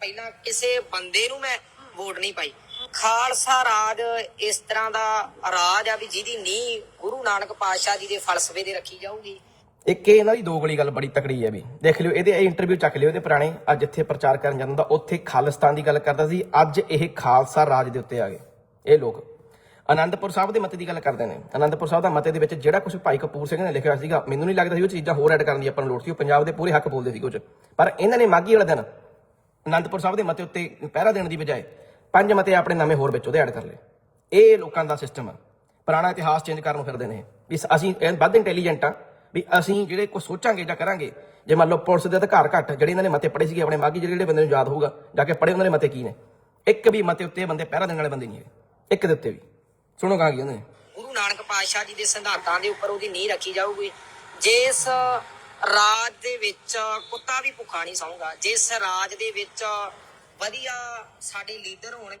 ਪਹਿਲਾਂ ਕਿਸੇ ਬੰਦੇ ਨੂੰ ਮੈਂ ਵੋਟ ਨਹੀਂ ਪਾਈ। ਖਾਲਸਾ ਰਾਜ ਇਸ ਤਰ੍ਹਾਂ ਦਾ ਰਾਜ ਆ ਵੀ ਜਿਹਦੀ ਨੀਂਹ ਗੁਰੂ ਨਾਨਕ ਪਾਤਸ਼ਾਹ ਜੀ ਦੇ ਫਲਸਫੇ ਦੇ ਰੱਖੀ ਜਾਊਗੀ। ਇੱਕ ਇਹ ਇਹਨਾਂ ਦੀ ਦੋ ਦੋਗਲੀ ਗੱਲ ਬੜੀ ਤਕੜੀ ਹੈ ਵੀ। ਦੇਖ ਲਿਓ, ਇਹਦੇ ਇਹ ਇੰਟਰਵਿਊ ਚੱਕ ਲਿਓ ਇਹਦੇ ਪੁਰਾਣੇ, ਅੱਜ ਜਿੱਥੇ ਪ੍ਰਚਾਰ ਕਰਨ ਜਾਂਦਾ ਉੱਥੇ ਖਾਲਿਸਤਾਨ ਦੀ ਗੱਲ ਕਰਦਾ ਸੀ, ਅੱਜ ਇਹ ਖਾਲਸਾ ਰਾਜ ਦੇ ਉੱਤੇ ਆ ਗਏ। ਇਹ ਲੋਕ। ਅਨੰਦਪੁਰ ਸਾਹਿਬ ਦੇ ਮਤੇ ਦੀ ਗੱਲ ਕਰਦੇ ਨੇ। ਅਨੰਦਪੁਰ ਸਾਹਿਬ ਦਾ ਮਤੇ ਦੇ ਵਿੱਚ ਜਿਹੜਾ ਕੁਝ ਭਾਈ ਕਪੂਰ ਸਿੰਘ ਨੇ ਲਿਖਿਆ ਹੋਇਆ ਸੀਗਾ, ਮੈਨੂੰ ਨਹੀਂ ਲੱਗਦਾ ਸੀ ਉਹ ਚੀਜ਼ਾਂ ਹੋਰ ਐਡ ਕਰਨ ਦੀ ਆਪਾਂ ਨੂੰ ਲੋੜ ਸੀ, ਉਹ ਪੰਜਾਬ ਦੇ ਪੂਰੇ ਹੱਕ ਬੋਲਦੇ ਸੀ ਕੁਝ ਪਰ ਇਹਨਾਂ ਨੇ ਮਾਗੀ ਵਾਲੇ ਦਿਨ ਅਨੰਦਪੁਰ ਸਾਹਿਬ ਦੇ ਮਤੇ ਉੱਤੇ ਪਹਿਰਾ ਦੇਣ ਦੀ ਬਜਾਏ ਪੰਜ ਮਤੇ ਆਪਣੇ ਨਾਮੇ ਹੋਰ ਵਿੱਚ ਉਹਦੇ ਐਡ ਕਰ ਲਏ। ਇਹ ਲੋਕਾਂ ਦਾ ਸਿਸਟਮ ਆ। ਪੁਰਾਣਾ ਇਤਿਹਾਸ ਚੇਂਜ ਕਰਨ ਨੂੰ ਫਿਰਦੇ ਨੇ ਵੀ ਅਸੀਂ ਵੱਧ ਇੰਟੈਲੀਜੈਂਟ ਆ। ਵੀ ਅਸੀਂ ਜਿਹੜੇ ਕੁਝ ਸੋਚਾਂਗੇ ਜਾਂ ਕਰਾਂਗੇ ਜੇ ਮੰਨ ਲਓ ਪੁਲਿਸ ਦੇ ਅਧਿਕਾਰ ਘੱਟ ਜਿਹੜੇ ਇਹਨਾਂ ਨੇ ਮਤੇ ਪੜ੍ਹੇ ਸੀਗੇ ਆਪਣੇ ਮਾਗੀ ਜਿਹੜੇ ਜਿਹੜੇ ਬੰਦੇ ਨੂੰ ਯਾਦ ਹੋਊਗਾ ਜਾ ਕੇ ਪੜ੍ਹੇ ਉਹਨਾਂ ਦੇ ਮਤੇ ਕੀ ਨੇ? ਇੱਕ ਵੀ ਮਤੇ ਉੱਤੇ ਬੰਦੇ ਪਹਿਰਾ ਦੇਣ ਵਾਲੇ ਬੰਦੇ ਨਹੀਂ ਹੈਗੇ ਇੱਕ ਦੇ ਉੱਤੇ ਵੀ। ਸੁਣੋ ਕਾਂ ਕੀ ਕਹਿੰਦੇ ਨੇ ਗੁਰੂ ਨਾਨਕ ਪਾਤਸ਼ਾਹ ਜੀ ਦੇ ਸਿਧਾਂਤਾਂ ਦੇ ਉੱਪਰ ਉਹਦੀ ਨੀਂਹ ਰੱਖੀ ਜਾਊਗੀ। ਜਿਸ ਰਾਜ ਦੇ ਵਿੱਚ ਕੁੱਤਾ ਵੀ ਭੁੱਖਾ ਨਹੀਂ ਸੌਂਗਾ ਜਿਸ ਰਾਜ ਦੇ ਵਿੱਚ ਵਧੀਆ ਸਾਡੇ ਲੀਡਰ ਹੋਣ।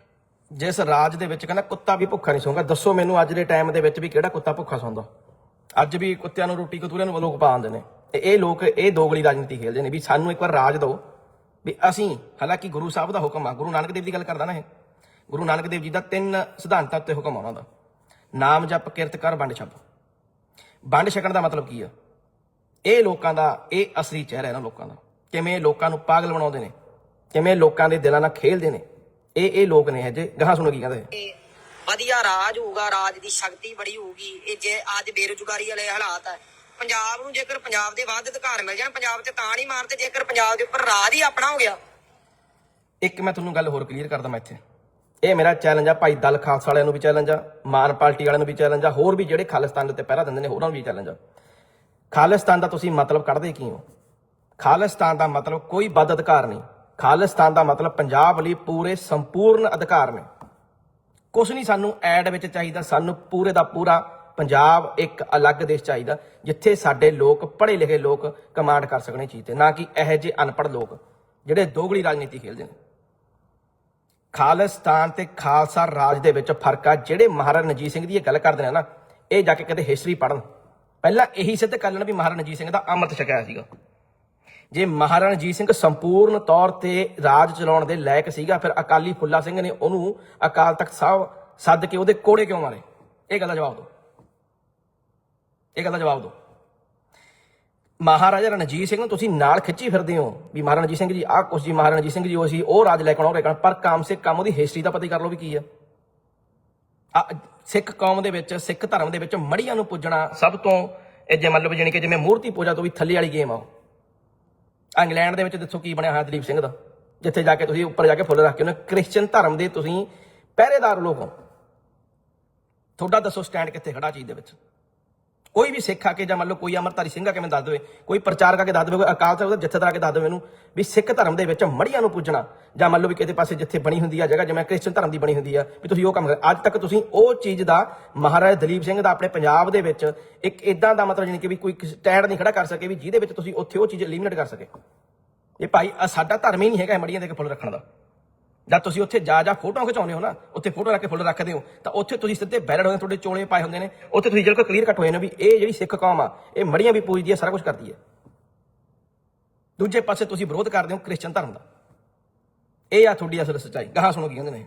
ਜਿਸ ਰਾਜ ਦੇ ਵਿੱਚ ਕਹਿੰਦਾ ਕੁੱਤਾ ਵੀ ਭੁੱਖਾ ਨਹੀਂ ਸੌਂਗਾ ਦੱਸੋ ਮੈਨੂੰ ਅੱਜ ਦੇ ਟਾਈਮ ਦੇ ਵਿੱਚ ਵੀ ਕਿਹੜਾ ਕੁੱਤਾ ਭੁੱਖਾ ਸੌਂਦਾ? ਅੱਜ ਵੀ ਕੁੱਤਿਆਂ ਨੂੰ ਰੋਟੀ ਕਤੂਰਿਆਂ ਨੂੰ ਲੋਕ ਪਾ ਦਿੰਦੇ ਨੇ। ਤੇ ਇਹ ਲੋਕ ਇਹ ਦੋਗਲੀ ਰਾਜਨੀਤੀ ਖੇਲਦੇ ਨੇ ਵੀ ਸਾਨੂੰ ਇੱਕ ਵਾਰ ਰਾਜ ਦਿਓ ਵੀ ਅਸੀਂ, ਹਾਲਾਂਕਿ ਗੁਰੂ ਸਾਹਿਬ ਦਾ ਹੁਕਮ ਆ, ਗੁਰੂ ਨਾਨਕ ਦੇਵ ਦੀ ਗੱਲ ਕਰਦਾ ਨਾ ਇਹ। ਗੁਰੂ ਨਾਨਕ ਦੇਵ ਜੀ ਦਾ ਤਿੰਨ ਸਿਧਾਂਤਾਂ ਉੱਤੇ ਹੁਕਮ ਆ ਉਹਨਾਂ ਦਾ। ਨਾਮ ਜਪ, ਕਿਰਤ ਕਰ, ਵੰਡ ਛਪ। ਵੰਡ ਛਕਣ ਦਾ ਮਤਲਬ ਕੀ ਆ? ਇਹ ਲੋਕਾਂ ਦਾ, ਇਹ ਅਸਲੀ ਚਿਹਰਾ ਇਹਨਾਂ ਲੋਕਾਂ ਦਾ। ਕਿਵੇਂ ਲੋਕਾਂ ਨੂੰ ਪਾਗਲ ਬਣਾਉਂਦੇ ਨੇ, ਕਿਵੇਂ ਲੋਕਾਂ ਦੇ ਦਿਲਾਂ ਨਾਲ ਖੇਲਦੇ ਨੇ। ਇਹ ਇਹ ਲੋਕ ਨੇ ਹਜੇ ਗਾਹਾਂ ਸੁਣੋ ਕੀ ਕਹਿੰਦੇ। ਵਧੀਆ ਰਾਜ ਹੋਊਗਾ, ਰਾਜ ਦੀ ਸ਼ਕਤੀ ਬੜੀ ਹੋਊਗੀ। ਇਹ ਜੇ ਅੱਜ ਬੇਰੁਜ਼ਗਾਰੀ ਵਾਲੇ ਹਾਲਾਤ ਹੈ ਪੰਜਾਬ ਨੂੰ ਜੇਕਰ ਪੰਜਾਬ ਦੇ ਵੱਧ ਅਧਿਕਾਰ ਮਿਲ ਜਾਣ, ਪੰਜਾਬ ਤੇ ਤਾਂ ਨਹੀਂ ਮਾਰਦੇ, ਜੇਕਰ ਪੰਜਾਬ ਦੇ ਉੱਪਰ ਰਾਜ ਹੀ ਆਪਣਾ ਹੋ ਗਿਆ। ਇੱਕ ਮੈਂ ਤੁਹਾਨੂੰ ਗੱਲ ਹੋਰ ਕਲੀਅਰ ਕਰਦਾ ਮੈਂ ਇੱਥੇ। ਇਹ ਮੇਰਾ ਚੈਲੰਜ ਆ, ਭਾਈ ਦਲ ਖਾਲਸਾ ਵਾਲਿਆਂ ਨੂੰ ਵੀ ਚੈਲੰਜ ਆ, ਮਾਨ ਪਾਰਟੀ ਵਾਲਿਆਂ ਨੂੰ ਵੀ ਚੈਲੰਜ ਆ, ਹੋਰ ਵੀ ਜਿਹੜੇ ਖਾਲਿਸਤਾਨ ਦੇ ਉੱਤੇ ਪਹਿਰਾ ਦਿੰਦੇ ਨੇ, ਹੋਰਾਂ ਨੂੰ ਵੀ ਚੈਲੰਜ ਆ। ਖਾਲਿਸਤਾਨ ਦਾ ਤੁਸੀਂ ਮਤਲਬ ਕੱਢਦੇ ਕੀ ਹੋ? ਖਾਲਿਸਤਾਨ ਦਾ ਮਤਲਬ ਕੋਈ ਵੱਧ ਅਧਿਕਾਰ ਨਹੀਂ। ਖਾਲਿਸਤਾਨ ਦਾ ਮਤਲਬ ਪੰਜਾਬ ਲਈ ਪੂਰੇ ਸੰਪੂਰਨ ਅਧਿਕਾਰ ਨੇ। ਕੁਛ ਨਹੀਂ ਸਾਨੂੰ ਐਡ ਵਿੱਚ ਚਾਹੀਦਾ, ਸਾਨੂੰ ਪੂਰੇ ਦਾ ਪੂਰਾ ਪੰਜਾਬ ਇੱਕ ਅਲੱਗ ਦੇਸ਼ ਚਾਹੀਦਾ, ਜਿੱਥੇ ਸਾਡੇ ਲੋਕ ਪੜ੍ਹੇ ਲਿਖੇ ਲੋਕ ਕਮਾਂਡ ਕਰ ਸਕਣ ਇਹ ਚੀਜ਼ ਤੇ, ਨਾ ਕਿ ਇਹੋ ਜਿਹੇ ਅਨਪੜ੍ਹ ਲੋਕ, ਜਿਹੜੇ ਦੋਗਲੀ ਰਾਜਨੀਤੀ ਖੇਡਦੇ ਨੇ। ਖਾਲਿਸਤਾਨ ਤੇ ਖਾਲਸਾ ਰਾਜ ਦੇ ਵਿੱਚ ਫ਼ਰਕ ਆ, ਜਿਹੜੇ ਮਹਾਰਾਜਾ ਰਣਜੀਤ ਸਿੰਘ ਦੀ ਇਹ ਗੱਲ ਕਰਦੇ ਨੇ ਨਾ, ਇਹ ਜਾ ਕੇ ਕਦੇ ਹਿਸਟਰੀ ਪੜ੍ਹਨ। ਪਹਿਲਾਂ ਇਹੀ ਸਿੱਧ ਕਰ ਲੈਣ ਵੀ ਮਹਾਰਾਜਾ ਰਣਜੀਤ ਸਿੰਘ ਦਾ ਅੰਮ੍ਰਿਤ ਛਕਿਆ ਸੀਗਾ। ਜੇ ਮਹਾਰਾਜਾ ਰਣਜੀਤ ਸਿੰਘ ਸੰਪੂਰਨ ਤੌਰ ਤੇ ਰਾਜ ਚਲਾਉਣ ਦੇ ਲਾਇਕ ਸੀਗਾ, ਫਿਰ ਅਕਾਲੀ ਫੁੱਲਾ ਸਿੰਘ ਨੇ ਉਹਨੂੰ ਅਕਾਲ ਤਖਤ ਸਾਹਿਬ ਸੱਦ ਕੇ ਉਹਦੇ ਕੋੜੇ ਕਿਉਂ ਮਾਰੇ? ਇਹ ਗੱਲ ਦਾ ਜਵਾਬ ਦਿਓ। ਇਹ ਗੱਲ ਦਾ ਜਵਾਬ ਦਿਓ। ਮਹਾਰਾਜਾ ਰਣਜੀਤ ਸਿੰਘ ਨੂੰ ਤੁਸੀਂ ਨਾਲ ਖਿੱਚੀ ਫਿਰਦੇ ਹੋ ਵੀ ਮਹਾਰਾਜਾ ਰਣਜੀਤ ਸਿੰਘ ਜੀ, ਆਹ ਕੁਛ ਜੀ ਮਹਾਰਾਜਾ ਰਣਜੀਤ ਸਿੰਘ ਜੀ, ਉਹ ਸੀ, ਉਹ ਰਾਜ ਲੈ ਕੇ ਆਉਣਾ ਉਹ ਲੈ ਪਰ ਕੰਮ ਸੇ ਕੰਮ ਉਹਦੀ ਹਿਸਟਰੀ ਦਾ ਪਤਾ ਹੀ ਕਰ ਲਓ ਵੀ ਕੀ ਆ। ਆ, ਸਿੱਖ ਕੌਮ ਦੇ ਵਿੱਚ, ਸਿੱਖ ਧਰਮ ਦੇ ਵਿੱਚ ਮੜੀਆਂ ਨੂੰ ਪੁੱਜਣਾ ਸਭ ਤੋਂ ਇਹ ਜੇ ਮਤਲਬ ਜਾਣੀ ਕਿ ਜਿਵੇਂ ਮੂਰਤੀ ਪੂਜਾ ਤੋਂ ਵੀ ਥੱਲੇ ਵਾਲੀ ਗੇਮ ਆ ਇੰਗਲੈਂਡ ਦੇ ਵਿੱਚ ਦੱਸੋ ਕੀ ਬਣਿਆ ਹੋਇਆ ਦਲੀਪ ਸਿੰਘ ਦਾ, ਜਿੱਥੇ ਜਾ ਕੇ ਤੁਸੀਂ ਉੱਪਰ ਜਾ ਕੇ ਫੁੱਲ ਰੱਖ ਕੇ ਉਹਨੇ ਕ੍ਰਿਸਚੀਅਨ ਧਰਮ ਦੇ ਤੁਸੀਂ ਪਹਿਰੇਦਾਰ ਲੋਕ ਹੋ। ਤੁਹਾਡਾ ਦੱਸੋ ਸਟੈਂਡ ਕਿੱਥੇ ਖੜਾ ਚੀਜ਼ ਦੇ ਵਿੱਚ? ਕੋਈ ਵੀ ਸਿੱਖ ਆ ਕੇ ਜਾਂ ਮੰਨ ਲਓ ਕੋਈ ਅਮਰਤਾਰੀ ਸਿੰਘ ਆ ਕੇ ਮੈਨੂੰ ਦੱਸ ਦੇਵੇ, ਕੋਈ ਪ੍ਰਚਾਰਕ ਆ ਕੇ ਦੱਸ ਦੇਵੇ, ਕੋਈ ਅਕਾਲ ਤਖਤ ਦਾ ਜਥੇਦਾਰ ਆ ਕੇ ਦੱਸ ਦੇਵੇ ਮੈਨੂੰ ਵੀ ਸਿੱਖ ਧਰਮ ਦੇ ਵਿੱਚ ਮੜੀਆਂ ਨੂੰ ਪੁੱਜਣਾ। ਜਾਂ ਮੰਨ ਲਓ ਵੀ ਕਿਤੇ ਪਾਸੇ ਜਿੱਥੇ ਬਣੀ ਹੁੰਦੀ ਆ ਜਗ੍ਹਾ, ਜਿਵੇਂ ਕ੍ਰਿਸਚਨ ਧਰਮ ਦੀ ਬਣੀ ਹੁੰਦੀ ਆ, ਵੀ ਤੁਸੀਂ ਉਹ ਕੰਮ ਕਰ। ਅੱਜ ਤੱਕ ਤੁਸੀਂ ਉਹ ਚੀਜ਼ ਦਾ ਮਹਾਰਾਜਾ ਦਲੀਪ ਸਿੰਘ ਦਾ ਆਪਣੇ ਪੰਜਾਬ ਦੇ ਵਿੱਚ ਇੱਕ ਇਦਾਂ ਦਾ ਮਤਲਬ ਜਾਣੀ ਕਿ ਵੀ ਕੋਈ ਸਟੈਂਡ ਨਹੀਂ ਖੜਾ ਕਰ ਸਕੇ ਵੀ ਜਿਹਦੇ ਵਿੱਚ ਤੁਸੀਂ ਉੱਥੇ ਉਹ ਚੀਜ਼ ਐਲੀਮੀਨੇਟ ਕਰ ਸਕੇ। ਇਹ ਭਾਈ ਸਾਡਾ ਧਰਮ ਹੀ ਨਹੀਂ ਹੈਗਾ ਮੜੀਆਂ ਦੇ ਕੇ ਫੁੱਲ ਰੱਖਣ ਦਾ। ਜਦ ਤੁਸੀਂ ਉੱਥੇ ਜਾ ਜਾ ਫੋਟੋਆਂ ਖਿਚਾਉਂਦੇ ਹੋ ਨਾ, ਉੱਥੇ ਫੋਟੋ ਰੱਖ ਕੇ ਫੁੱਲ ਰੱਖਦੇ ਹੋ, ਤਾਂ ਉੱਥੇ ਤੁਸੀਂ ਸਿੱਧੇ ਬੈਰਡ ਹੋਏ, ਤੁਹਾਡੇ ਚੋਲੇ ਪਾਏ ਹੁੰਦੇ ਨੇ, ਉੱਥੇ ਤੁਸੀਂ ਜਿਹੜਾ ਕਲੀਅਰ ਕੱਟ ਹੋਏ ਨੇ ਵੀ ਇਹ ਜਿਹੜੀ ਸਿੱਖ ਕੌਮ ਆ, ਇਹ ਮੜੀਆਂ ਵੀ ਪੂਜਦੀ ਹੈ, ਸਾਰਾ ਕੁਝ ਕਰਦੀ ਹੈ। ਦੂਜੇ ਪਾਸੇ ਤੁਸੀਂ ਵਿਰੋਧ ਕਰਦੇ ਹੋ ਕ੍ਰਿਸਚਨ ਧਰਮ ਦਾ। ਇਹ ਆ ਤੁਹਾਡੀ ਅਸਲ ਸੱਚਾਈ, ਗਾਹਾਂ ਸੁਣੋ ਕੀ ਕਹਿੰਦੇ ਨੇ।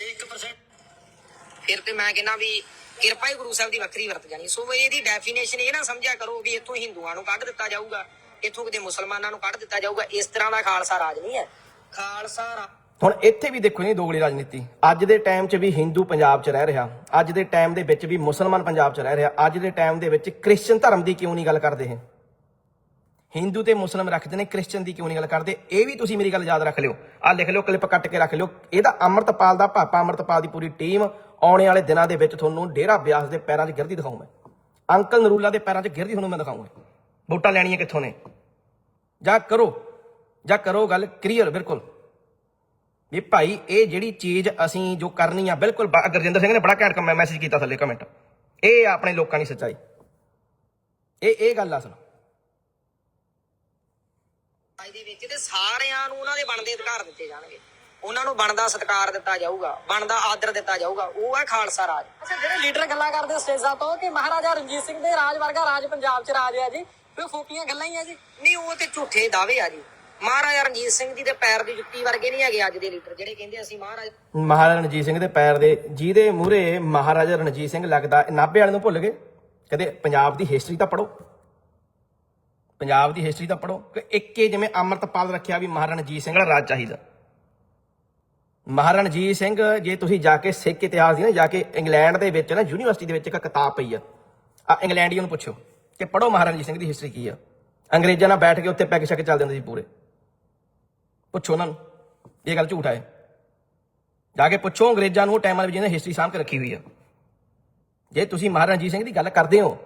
1% ਫਿਰ ਤੇ ਮੈਂ ਕਹਿੰਦਾ ਵੀ ਕਿਰਪਾ ਹੀ ਗੁਰੂ ਸਾਹਿਬ ਦੀ ਵੱਖਰੀ ਵਰਤ ਜਾਣੀ ਸੋ ਇਹਦੀ ਡੈਫੀਨੇਸ਼ਨ ਇਹ ਨਾ ਸਮਝਿਆ ਕਰੋ ਵੀ ਇੱਥੋਂ ਹਿੰਦੂਆਂ ਨੂੰ ਕੱਢ ਦਿੱਤਾ ਜਾਊਗਾ, ਇੱਥੋਂ ਕਿਤੇ ਮੁਸਲਮਾਨਾਂ ਨੂੰ ਕੱਢ ਦਿੱਤਾ ਜਾਊਗਾ, ਇਸ ਤਰ੍ਹਾਂ ਦਾ ਖਾਲਸਾ ਰਾਜ ਨਹੀਂ ਹੈ। ਖਾਲਸਾ ਹੁਣ ਇੱਥੇ ਵੀ ਦੇਖੋ ਇਹ ਦੋਗਲੀ ਰਾਜਨੀਤੀ। ਅੱਜ ਦੇ ਟਾਈਮ 'ਚ ਵੀ ਹਿੰਦੂ ਪੰਜਾਬ 'ਚ ਰਹਿ ਰਿਹਾ। ਅੱਜ ਦੇ ਟਾਈਮ ਦੇ ਵਿੱਚ ਵੀ ਮੁਸਲਮਾਨ ਪੰਜਾਬ 'ਚ ਰਹਿ ਰਿਹਾ। ਅੱਜ ਦੇ ਟਾਈਮ ਦੇ ਵਿੱਚ ਕ੍ਰਿਸਚਨ ਧਰਮ ਦੀ ਕਿਉਂ ਨਹੀਂ ਗੱਲ ਕਰਦੇ ਇਹ? ਹਿੰਦੂ ਤੇ ਮੁਸਲਮ ਰੱਖਦੇ ਨੇ, ਕ੍ਰਿਸਚਨ ਦੀ ਕਿਉਂ ਨਹੀਂ ਗੱਲ ਕਰਦੇ? ਇਹ ਵੀ ਤੁਸੀਂ ਮੇਰੀ ਗੱਲ ਯਾਦ ਰੱਖ ਲਿਓ। ਆ ਲਿਖ ਲਿਓ, ਕਲਿੱਪ ਕੱਟ ਕੇ ਰੱਖ ਲਿਓ। ਇਹਦਾ ਅੰਮ੍ਰਿਤਪਾਲ ਦਾ ਪਾਪਾ ਅੰਮ੍ਰਿਤਪਾਲ ਦੀ ਪੂਰੀ ਟੀਮ ਆਉਣੇ ਵਾਲੇ ਦਿਨਾਂ ਦੇ ਵਿੱਚ ਤੁਹਾਨੂੰ ਡੇਰਾ ਬਿਆਸ ਦੇ ਪੈਰਾਂ 'ਚ ਗਿਰਦੀ ਦਿਖਾਉਂ ਮੈਂ। ਅੰਕਲ ਨਰੂਲਾ ਦੇ ਪੈਰਾਂ 'ਚ ਗਿਰਦੀ ਤੁਹਾਨੂੰ ਮੈਂ ਦਿਖਾਉਂਗਾ ਵੋਟਾਂ ਲੈਣੀਆਂ ਕਿੱਥੋਂ ਨੇ? ਜਾਂ ਕਰੋ। ਜਾਂ ਕਰੋ ਗੱਲ ਕਲੀਅਰ ਬਿਲਕੁਲ। ਵੀ ਭਾਈ ਇਹ ਜਿਹੜੀ ਚੀਜ਼ ਅਸੀਂ ਜੋ ਕਰਨੀ ਆ ਬਿਲਕੁਲ ਗੁਰਜਿੰਦਰ ਸਿੰਘ ਨੇ ਬੜਾ ਘੈਂਟ ਕਮੈਂ ਮੈਸੇਜ ਕੀਤਾ ਥੱਲੇ ਕਮੈਂਟ ਇਹ ਆ ਆਪਣੇ ਲੋਕਾਂ ਦੀ ਸੱਚਾਈ। ਇਹ ਇਹ ਗੱਲ ਆ ਰਾਜ ਦੇ ਵਿੱਚ ਤੇ ਸਾਰਿਆਂ ਨੂੰ ਉਹਨਾਂ ਦੇ ਬਣਦੇ ਅਧਿਕਾਰ ਦਿੱਤੇ ਜਾਣਗੇ। ਉਹਨਾਂ ਨੂੰ ਬਣਦਾ ਸਤਿਕਾਰ ਦਿੱਤਾ ਜਾਊਗਾ ਬਣਦਾ ਆਦਰ ਦਿੱਤਾ ਜਾਊਗਾ ਉਹ ਹੈ ਖਾਲਸਾ ਰਾਜ। ਅੱਛਾ ਜਿਹੜੇ ਲੀਡਰ ਗੱਲਾਂ ਕਰਦੇ ਸਟੇਜਾਂ ਤੋਂ ਕਿ ਮਹਾਰਾਜਾ ਰਣਜੀਤ ਸਿੰਘ ਦੇ ਰਾਜ ਵਰਗਾ ਰਾਜ ਪੰਜਾਬ 'ਚ ਰਾਜ ਹੈ ਜੀ ਉਹ ਫੋਕੀਆਂ ਗੱਲਾਂ ਹੀ ਆ ਜੀ। ਨਹੀਂ ਉਹ ਤੇ ਝੂਠੇ ਦਾਅਵੇ ਆ ਜੀ। ਮਹਾਰਾਜਾ ਰਣਜੀਤ ਸਿੰਘ ਜੀ ਦੇ ਪੈਰ ਦੀ ਜੁੱਤੀ ਵਰਗੇ ਨਹੀਂ ਹੈਗੇ ਅੱਜ ਦੇ ਲੀਡਰ, ਜਿਹੜੇ ਕਹਿੰਦੇ ਅਸੀਂ ਮਹਾਰਾਜ ਮਹਾਰਾਜਾ ਰਣਜੀਤ ਸਿੰਘ ਦੇ ਪੈਰ ਦੇ, ਜਿਹਦੇ ਮੂਹਰੇ ਮਹਾਰਾਜਾ ਰਣਜੀਤ ਸਿੰਘ ਲੱਗਦਾ ਨਾਭੇ ਵਾਲੇ ਨੂੰ ਭੁੱਲ ਗਏ? ਕਦੇ ਪੰਜਾਬ ਦੀ ਹਿਸਟਰੀ ਤਾਂ ਪੜੋ ਪੰਜਾਬ ਦੀ ਹਿਸਟਰੀ ਤਾਂ ਪੜੋ ਕਿ ਇੱਕੇ ਜਿਵੇਂ ਅੰਮ੍ਰਿਤਪਾਲ ਰੱਖਿਆ ਵੀ ਮਹਾਰਾਜਾ ਰਣਜੀਤ ਸਿੰਘ ਵਾਲਾ ਰਾਜ ਚਾਹੀਦਾ। ਮਹਾਰਾਜਾ ਰਣਜੀਤ ਸਿੰਘ, ਜੇ ਤੁਸੀਂ ਜਾ ਕੇ ਸਿੱਖ ਇਤਿਹਾਸ ਦੀ ਨਾ, ਜਾ ਕੇ ਇੰਗਲੈਂਡ ਦੇ ਵਿੱਚ ਨਾ, ਯੂਨੀਵਰਸਿਟੀ ਦੇ ਵਿੱਚ ਇੱਕ ਕਿਤਾਬ ਪਈ ਆ। ਆ ਇੰਗਲੈਂਡੀਅਨ ਨੂੰ ਪੁੱਛੋ ਕਿ ਪੜੋ ਮਹਾਰਾਜਾ ਰਣਜੀਤ ਸਿੰਘ ਦੀ ਹਿਸਟਰੀ ਕੀ ਆ? ਅੰਗਰੇਜ਼ਾਂ ਨਾਲ ਬੈਠ ਕੇ ਉੱਥੇ ਪੈਗ ਛੱਕ ਚੱਲਦੇ ਹੁੰਦੇ ਸੀ ਪੂਰੇ। ਪੁੱਛੋ ਉਹਨਾਂ ਨੂੰ, ਇਹ ਗੱਲ ਝੂਠ ਹੈ ਜਾ ਕੇ ਪੁੱਛੋ ਅੰਗਰੇਜ਼ਾਂ ਨੂੰ, ਟਾਈਮਾਂ ਵਿੱਚ ਜਿਹਨੇ ਹਿਸਟਰੀ ਸਾਂਭ ਕੇ ਰੱਖੀ ਹੋਈ ਆ। ਜੇ ਤੁਸੀਂ ਮਹਾਰਾਜਾ ਰਣਜੀਤ ਸਿੰਘ ਦੀ ਗੱਲ ਕਰਦੇ ਹੋ,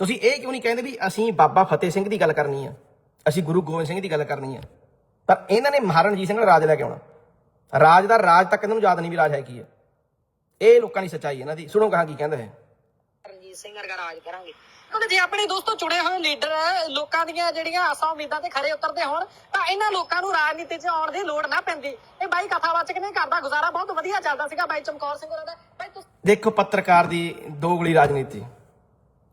ਤੁਸੀਂ ਇਹ ਕਿਉਂ ਨਹੀਂ ਕਹਿੰਦੇ ਵੀ ਅਸੀਂ ਬਾਬਾ ਫਤਿਹ ਸਿੰਘ ਦੀ ਗੱਲ ਕਰਨੀ ਆ, ਅਸੀਂ ਗੁਰੂ ਗੋਬਿੰਦ ਸਿੰਘ ਦੀ ਗੱਲ ਕਰਨੀ ਆ? ਪਰ ਇਹਨਾਂ ਨੇ ਮਹਾਰਾਜਾ ਰਣਜੀਤ ਸਿੰਘ ਦਾ ਰਾਜ ਲੈ ਕੇ ਆਉਣਾ। ਰਾਜ ਦਾ ਰਾਜ ਤੱਕ ਇਹਨਾਂ ਨੂੰ ਯਾਦ ਨਹੀਂ ਵੀ ਰਾਜ ਹੈ ਕੀ ਹੈ ਇਹ ਲੋਕਾਂ ਦੀ ਸੱਚਾਈ ਇਹਨਾਂ ਦੀ। ਸੁਣੋ ਕਹਾਂ ਕੀ ਕਹਿੰਦਾ ਹੈ ਰਣਜੀਤ ਸਿੰਘ ਵਰਗਾ ਰਾਜ ਕਰਾਂਗੇ। ਕਿਉਂਕਿ ਜੇ ਆਪਣੇ ਦੋਸਤੋ ਚੁਣੇ ਹੋਏ ਲੀਡਰ ਲੋਕਾਂ ਦੀਆਂ ਜਿਹੜੀਆਂ ਆਸਾਂ ਉਮੀਦਾਂ ਤੇ ਖਰੇ ਉਤਰਦੇ ਹੋਣ, ਤਾਂ ਇਹਨਾਂ ਲੋਕਾਂ ਨੂੰ ਰਾਜਨੀਤੀ 'ਚ ਆਉਣ ਦੀ ਲੋੜ ਨਾ ਪੈਂਦੀ। ਇਹ ਬਾਈ ਕਥਾਵਾਚਕ ਨੇ ਕਰਦਾ ਗੁਜ਼ਾਰਾ ਬਹੁਤ ਵਧੀਆ ਚੱਲਦਾ ਸੀਗਾ ਬਾਈ ਚਮਕੌਰ ਸਿੰਘ ਹੋਰਾਂ ਦਾ। ਬਾਈ ਤੁਸੀਂ ਦੇਖੋ ਪੱਤਰਕਾਰ ਦੀ ਦੋਗਲੀ ਰਾਜਨੀਤੀ।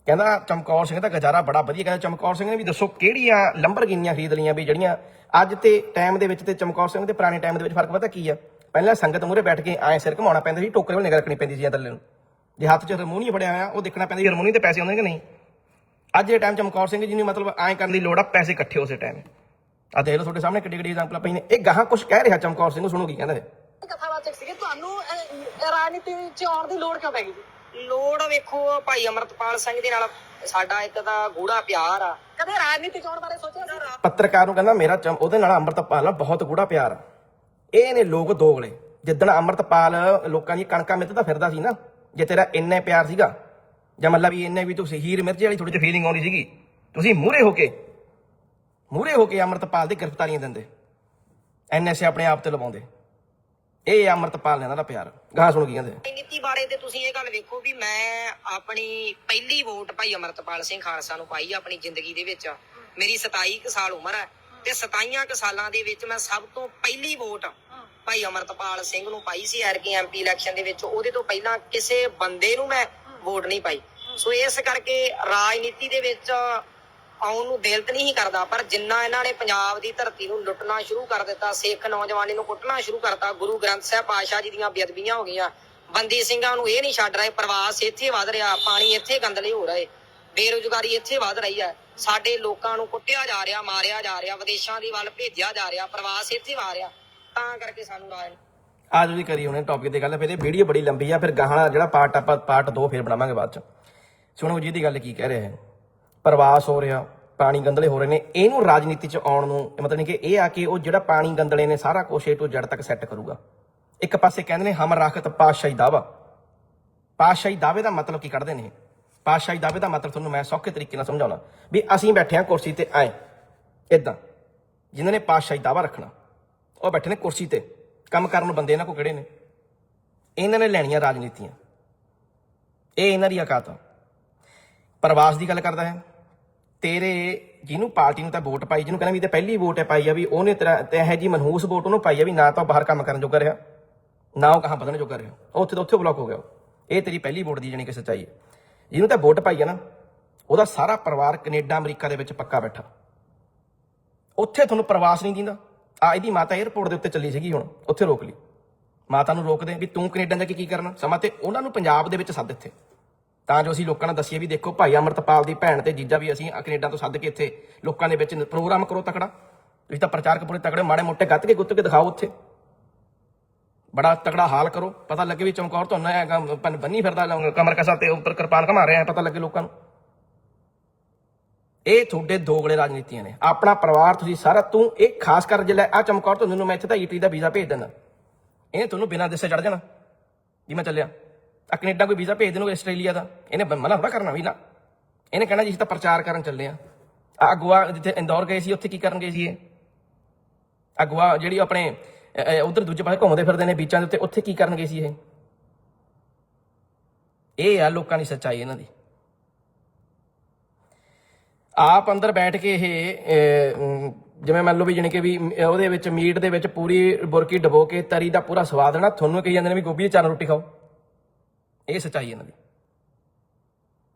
ਕਹਿੰਦਾ ਚਮਕੌਰ ਸਿੰਘ ਦਾ ਗੁਜ਼ਾਰਾ ਬੜਾ ਵਧੀਆ, ਕਹਿੰਦਾ ਚਮਕੌਰ ਸਿੰਘ ਨੇ ਵੀ ਦੱਸੋ ਕਿਹੜੀਆਂ ਲੰਬਰਗਿਨੀਆਂ ਖਰੀਦ ਲਈਆਂ ਵੀ ਜਿਹੜੀਆਂ ਅੱਜ ਤੇ ਟਾਈਮ ਦੇ ਵਿੱਚ ਤੇ ਚਮਕੌਰ ਸਿੰਘ ਦੇ ਪੁਰਾਣੇ ਟਾਈਮ ਦੇ ਵਿੱਚ ਫ਼ਰਕ ਪਤਾ ਕੀ ਆ? ਪਹਿਲਾਂ ਸੰਗਤ ਮੂਹਰੇ ਬੈਠ ਕੇ ਆਏ ਸਿਰ ਘਮਾਉਣਾ ਪੈਂਦਾ ਸੀ, ਟੋਕਰੇ ਵੱਲ ਨਿਗਾਹ ਰੱਖਣੀ ਪੈਂਦੀ ਸੀ ਥੱਲੇ ਨੂੰ। ਜੇ ਹੱਥ 'ਚ ਹਾਰਮੋਨੀਅਮ ਫੜਿਆ ਹੋਇਆ, ਉਹ ਦੇਖਣਾ ਪੈਂਦਾ ਸੀ ਹਾਰਮੋਨੀਅਮ ਤੇ ਪੈਸੇ ਆਉਂਦੇ ਕਿ ਨਹੀਂ। ਅੱਜ ਦੇ ਟਾਈਮ ਚਮਕੌਰ ਸਿੰਘ ਜੀ ਨੂੰ ਮਤਲਬ ਐਂ ਕਰਨ ਦੀ ਲੋੜ ਆ ਪੈਸੇ ਇਕੱਠੇ ਉਸੇ ਟਾਈਮ ਆ ਦੇਖ ਲਓ ਤੁਹਾਡੇ ਸਾਹਮਣੇ ਕਿੱਡੀ ਕਿੱਡੀ ਐਗਜ਼ਾਮਪਲ ਪਈ ਨੇ ਇਹ ਗਾਹਾਂ ਕੁਝ ਕਹਿ ਰਿਹਾ ਚਮਕੌਰ ਸਿੰਘ ਨੂੰ ਸੁਣੋ ਕੀ ਕਹਿੰਦਾ ਹੈ ਕਥਾਵਾਚਕ ਸੀਗੇ ਤੁਹਾਨੂੰ ਅਹ, ਇਹ ਰਾਜਨੀਤੀ ਵਿੱਚ ਆਉਣ ਦੀ ਲੋੜ ਕਿਉਂ ਪੈ ਗਈ ਜੀ? ਲੋੜ ਵੇਖੋ ਭਾਈ ਅਮਰਤਪਾਲ ਸਿੰਘ ਦੇ ਨਾਲ ਸਾਡਾ ਇੱਕ ਤਾਂ ਗੂੜਾ ਪਿਆਰ ਆ। ਕਦੇ ਰਾਜਨੀਤੀ ਚ ਆਉਣ ਬਾਰੇ ਸੋਚਿਆ ਸੀ? ਪੱਤਰਕਾਰ ਨੂੰ ਕਹਿੰਦਾ ਮੇਰਾ ਚਮ- ਉਹਦੇ ਨਾਲ ਅੰਮ੍ਰਿਤਪਾਲ ਨਾਲ ਬਹੁਤ ਗੂੜਾ ਪਿਆਰ ਆ। ਇਹ ਨੇ ਲੋਕ ਦੋਗਲੇ। ਜਿੱਦਣ ਅੰਮ੍ਰਿਤਪਾਲ ਲੋਕਾਂ ਦੀ ਕਣਕਾਂ ਮਿੱਤਦਾ ਫਿਰਦਾ ਸੀ ਨਾ ਜੇ ਤੇਰਾ ਇੰਨਾ ਪਿਆਰ ਸੀਗਾ ਜਾਂ ਮਤਲਬ ਵੀ ਇੰਨੇ ਵੀ ਤੁਸੀਂ ਹੀਰ ਮਿਰਚ ਵਾਲੀ ਥੋੜੀ ਜਿਹੀ ਫੀਲਿੰਗ ਆਉਂਦੀ ਸੀਗੀ। ਤੁਸੀਂ ਮੂਹਰੇ ਹੋ ਕੇ, ਮੂਹਰੇ ਹੋ ਕੇ ਅੰਮ੍ਰਿਤਪਾਲ ਦੀ ਗ੍ਰਿਫਤਾਰੀਆਂ ਦਿੰਦੇ। ਐਨਐਸਏ ਆਪਣੇ ਆਪ ਤੇ ਲਵਾਉਂਦੇ। ਇਹ ਆ ਅੰਮ੍ਰਿਤਪਾਲ ਨੇ ਇਹਨਾਂ ਦਾ ਪਿਆਰ। ਗਾਹ ਸੁਣ ਕੀ ਕਹਿੰਦੇ ਨੀਤੀ ਬਾਰੇ ਤੇ ਤੁਸੀਂ ਇਹ ਗੱਲ ਵੇਖੋ ਵੀ ਮੈਂ ਆਪਣੀ ਪਹਿਲੀ ਵੋਟ ਭਾਈ ਅਮਰਤਪਾਲ ਸਿੰਘ ਖਾਲਸਾ ਨੂੰ ਪਾਈ ਆਪਣੀ ਜ਼ਿੰਦਗੀ ਦੇ ਵਿੱਚ। ਮੇਰੀ 27 ਸਾਲ ਉਮਰ ਹੈ ਤੇ 27 ਸਾਲਾਂ ਦੇ ਵਿੱਚ ਮੈਂ ਸਭ ਤੋਂ ਪਹਿਲੀ ਵੋਟ ਭਾਈ ਅਮਰਤਪਾਲ ਸਿੰਘ ਨੂੰ ਪਾਈ ਸੀ ਐਰਕੀ ਐਮਪੀ ਇਲੈਕਸ਼ਨ ਦੇ ਵਿੱਚ। ਉਹਦੇ ਤੋਂ ਪਹਿਲਾਂ ਕਿਸੇ ਬੰਦੇ ਨੂੰ ਮੈਂ ਵੋਟ ਨਹੀਂ ਪਾਈ। ਸੋ ਇਸ ਕਰਕੇ ਰਾਜਨੀਤੀ ਦੇ ਵਿੱਚ ਆਉਣ ਨੂੰ ਦਿਲ ਤੇ ਨਹੀਂ ਕਰਦਾ, ਪਰ ਜਿੰਨਾ ਇਹਨਾਂ ਨੇ ਪੰਜਾਬ ਦੀ ਧਰਤੀ ਨੂੰ ਲੁੱਟਣਾ ਸ਼ੁਰੂ ਕਰ ਦਿੱਤਾ, ਸਿੱਖ ਨੌਜਵਾਨੀ ਨੂੰ ਕੁੱਟਣਾ ਸ਼ੁਰੂ ਕਰਤਾ, ਗੁਰੂ ਗ੍ਰੰਥ ਸਾਹਿਬ ਪਾਤਸ਼ਾਹ ਜੀ ਦੀਆਂ ਬੇਅਦਬੀਆਂ ਹੋ ਗਈਆਂ, ਬੰਦੀ ਸਿੰਘਾਂ ਨੂੰ ਇਹ ਨਹੀਂ ਛੱਡ ਰਹੇ, ਪ੍ਰਵਾਸ ਇੱਥੇ ਵਧ ਰਿਹਾ, ਪਾਣੀ ਇੱਥੇ ਗੰਦਲੇ ਹੋ ਰਹੇ, ਬੇਰੁਜ਼ਗਾਰੀ ਇੱਥੇ ਵਧ ਰਹੀ ਹੈ, ਸਾਡੇ ਲੋਕਾਂ ਨੂੰ ਕੁੱਟਿਆ ਜਾ ਰਿਹਾ, ਮਾਰਿਆ ਜਾ ਰਿਹਾ, ਵਿਦੇਸ਼ਾਂ ਦੀ ਵੱਲ ਭੇਜਿਆ ਜਾ ਰਿਹਾ, ਪ੍ਰਵਾਸ ਇੱਥੇ ਆ ਰਿਹਾ, ਤਾਂ ਕਰਕੇ ਸਾਨੂੰ ਰਾਜ ਆ ਜੋ ਕਰੀ ਉਹਨੇ ਟੌਪਿਕ ਤੇ ਗੱਲ, ਫਿਰ ਇਹ ਵੀਡੀਓ ਬੜੀ ਲੰਬੀ ਆ, ਫਿਰ ਗਾਹਾਂ ਜਿਹੜਾ ਪਾਰਟ ਆਪਾਂ ਪਾਰਟ 2 ਫਿਰ ਬਣਾਵਾਂਗੇ ਬਾਅਦ ਚ। ਸੁਣੋ ਜੀ ਦੀ ਗੱਲ ਕੀ ਕਹਿ ਰਿਹਾ ਹੈ। ਪ੍ਰਵਾਸ ਹੋ ਰਿਹਾ, ਪਾਣੀ ਗੰਦਲੇ ਹੋ ਰਹੇ ਨੇ। ਇਹਨੂੰ ਰਾਜਨੀਤੀ ਚ ਆਉਣ ਨੂੰ ਮਤਲਬ ਨਹੀਂ ਕਿ ਇਹ ਆ ਕਿ ਉਹ ਜਿਹੜਾ ਪਾਣੀ ਗੰਦਲੇ ਨੇ ਸਾਰਾ ਕੁਛ ਏ ਤੋਂ ਜੜ ਤੱਕ ਸੈੱਟ ਕਰੂਗਾ। ਇੱਕ ਪਾਸੇ ਕਹਿੰਦੇ ਨੇ ਹਮ ਰਾਖਤ ਪਾਤਸ਼ਾਹੀ ਦਾਵਾ। ਪਾਤਸ਼ਾਹੀ ਦਾਅਵੇ ਦਾ ਮਤਲਬ ਕੀ ਕੱਢਦੇ ਨੇ ਇਹ? ਪਾਤਸ਼ਾਹੀ ਦਾਅਵੇ ਦਾ ਮਤਲਬ ਤੁਹਾਨੂੰ ਮੈਂ ਸੌਖੇ ਤਰੀਕੇ ਨਾਲ ਸਮਝਾਉਣਾ। ਵੀ ਅਸੀਂ ਬੈਠੇ ਹਾਂ ਕੁਰਸੀ ਤੇ ਆਏ ਇਦਾਂ ਜਿਨ੍ਹਾਂ ਨੇ ਪਾਤਸ਼ਾਹੀ ਦਾਅਵਾ ਰੱਖਣਾ, ਉਹ ਬੈਠੇ ਨੇ ਕੁਰਸੀ ਤੇ। ਕੰਮ ਕਰਨ ਨੂੰ ਬੰਦੇ ਇਹਨਾਂ ਕੋ ਕਿਹੜੇ ਨੇ? ਇਹਨਾਂ ਨੇ ਲੈਣੀਆਂ ਰਾਜਨੀਤੀਆਂ। ਇਹ ਇਹਨਾਂ ਦੀ ਔਕਾਤ ਆ। ਪ੍ਰਵਾਸ ਦੀ ਗੱਲ ਕਰਦਾ ਹੈ। ਤੇਰੇ ਜਿਹਨੂੰ ਪਾਰਟੀ ਨੂੰ ਤਾਂ ਵੋਟ ਪਾਈ, ਜਿਹਨੂੰ ਕਹਿੰਦਾ ਵੀ ਤਾਂ ਪਹਿਲੀ ਵੋਟ ਹੈ ਪਾਈ ਆ ਵੀ ਉਹਨੇ ਤੇਰਾ ਤੇ ਇਹ ਜੀ ਮਨਹੂਸ ਵੋਟ ਉਹਨੂੰ ਪਾਈ ਆ ਵੀ ਨਾ ਤਾਂ ਉਹ ਬਾਹਰ ਕੰਮ ਕਰਨ ਜੋਗਾ ਰਿਹਾ, ਨਾ ਉਹ ਕਹਾਂ ਵਧਣ ਜੋਗਾ ਰਿਹਾ। ਉਹ ਉੱਥੇ ਤੋਂ ਉੱਥੇ ਬਲੌਕ ਹੋ ਗਿਆ। ਇਹ ਤੇਰੀ ਪਹਿਲੀ ਵੋਟ ਦੀ ਜਾਣੀ ਕਿ ਸੱਚਾਈ ਹੈ। ਜਿਹਨੂੰ ਤਾਂ ਵੋਟ ਪਾਈ ਆ ਨਾ, ਉਹਦਾ ਸਾਰਾ ਪਰਿਵਾਰ ਕੈਨੇਡਾ, ਅਮਰੀਕਾ ਦੇ ਵਿੱਚ ਪੱਕਾ ਬੈਠਾ। ਉੱਥੇ ਤੁਹਾਨੂੰ ਪ੍ਰਵਾਸ ਨਹੀਂ ਦਿੰਦਾ। ਆ ਇਹਦੀ ਮਾਤਾ 에ਅਰਪੋਰਟ ਦੇ ਉੱਤੇ ਚੱਲੀ ਸੀਗੀ ਹੁਣ, ਉੱਥੇ ਰੋਕ ਲਈ। ਮਾਤਾ ਨੂੰ ਰੋਕਦੇ ਵੀ ਤੂੰ ਕੈਨੇਡਾ ਜਾ ਕੇ ਕੀ ਕਰਨਾ? ਸਮਾਂ ਤੇ ਉਹਨਾਂ ਨੂੰ ਪੰਜਾਬ ਦੇ ਵਿੱਚ ਸੱਦ ਇੱਥੇ। ਤਾਂ ਜੋ ਅਸੀਂ ਲੋਕਾਂ ਨੂੰ ਦੱਸੀਏ ਵੀ ਦੇਖੋ ਭਾਈ ਅਮਰਤਪਾਲ ਦੀ ਭੈਣ ਤੇ ਜੀਜਾ ਵੀ ਅਸੀਂ ਕੈਨੇਡਾ ਤੋਂ ਸੱਦ ਕੇ ਇੱਥੇ ਲੋਕਾਂ ਦੇ ਵਿੱਚ ਪ੍ਰੋਗਰਾਮ ਕਰੋ ਤਕੜਾ। ਤੁਸੀਂ ਤਾਂ ਪ੍ਰਚਾਰਕ ਪੂਰੇ ਤਕੜੇ, ਮਾੜੇ ਮੋਟੇ ਗੱਤ ਕੇ ਗੁੱਤ ਕੇ ਦਿਖਾਓ ਉੱਥੇ। ਬੜਾ ਤਕੜਾ ਹਾਲ ਕਰੋ, ਪਤਾ ਲੱਗੇ ਵੀ ਚਮਕੌਰ ਤੋਂ ਨਾ ਹੈਗਾ ਬੰਨੀ ਫਿਰਦਾ ਕਮਰ ਕਸਾ ਤੇ ਉੱਪਰ ਕਿਰਪਾਨ ਘਮਾ ਰਿਹਾ, ਪਤਾ ਲੱਗੇ ਲੋਕਾਂ ਨੂੰ। ਇਹ ਤੁਹਾਡੇ ਦੋਗਲੇ ਰਾਜਨੀਤੀਆਂ ਨੇ। ਆਪਣਾ ਪਰਿਵਾਰ ਤੁਸੀਂ ਸਾਰਾ, ਤੂੰ ਇਹ ਖਾਸ ਕਰ ਜਿਹੜਾ ਆ ਚਮਕੌਰ ਤੋਂ ਨੂੰ ਮੈਂ ਇੱਥੇ ਤਾਂ ਈਟੀ ਦਾ ਵੀਜ਼ਾ ਭੇਜ ਦਿੰਦਾ। ਇਹਨੇ ਤੁਹਾਨੂੰ ਬਿਨਾਂ ਦੱਸੇ ਚੜ ਜਾਣਾ। ਜੀ ਮੈਂ ਚੱਲਿਆ। ਆ ਕੈਨੇਡਾ ਕੋਈ ਵੀਜ਼ਾ ਭੇਜ ਦੇਣਗੇ ਆਸਟ੍ਰੇਲੀਆ ਦਾ। ਇਹਨੇ ਬ- ਮਨਾ ਥੋੜਾ ਕਰਨਾ ਵੀ ਨਾ। ਇਹਨੇ ਕਹਿਣਾ ਜੀ ਅਸੀਂ ਤਾਂ ਪ੍ਰਚਾਰ ਕਰਨ ਚੱਲੇ ਆ। ਆ ਗੋਆ ਜਿੱਥੇ ਇੰਦੌਰ ਗਏ ਸੀ, ਉੱਥੇ ਕੀ ਕਰਨ ਗਏ ਸੀ ਇਹ? ਅਗਵਾ ਜਿਹੜੀ ਆਪਣੇ ਉਧਰ ਦੂਜੇ ਪਾਸੇ ਘੁੰਮਦੇ ਫਿਰਦੇ ਨੇ ਬੀਚਾਂ ਦੇ ਉੱਤੇ, ਉੱਥੇ ਕੀ ਕਰਨ ਗਏ ਸੀ ਇਹ? ਇਹ ਆ ਲੋਕਾਂ ਦੀ ਸੱਚਾਈ ਇਹਨਾਂ ਦੀ। ਆਪ ਅੰਦਰ ਬੈਠ ਕੇ ਇਹ ਜਿਵੇਂ ਮੰਨ ਲਓ ਵੀ ਜਾਣੀ ਕਿ ਵੀ ਉਹਦੇ ਵਿੱਚ ਮੀਟ ਦੇ ਵਿੱਚ ਪੂਰੀ ਬੁਰਕੀ ਡਬੋ ਕੇ ਤਰੀ ਦਾ ਪੂਰਾ ਸਵਾਦ ਨਾ, ਤੁਹਾਨੂੰ ਕਹੀ ਜਾਂਦੇ ਨੇ ਵੀ ਗੋਭੀ ਦੀ ਚਾਰ ਰੋਟੀ ਖਾਓ। ਇਹ ਸੱਚਾਈ ਇਹਨਾਂ ਦੀ।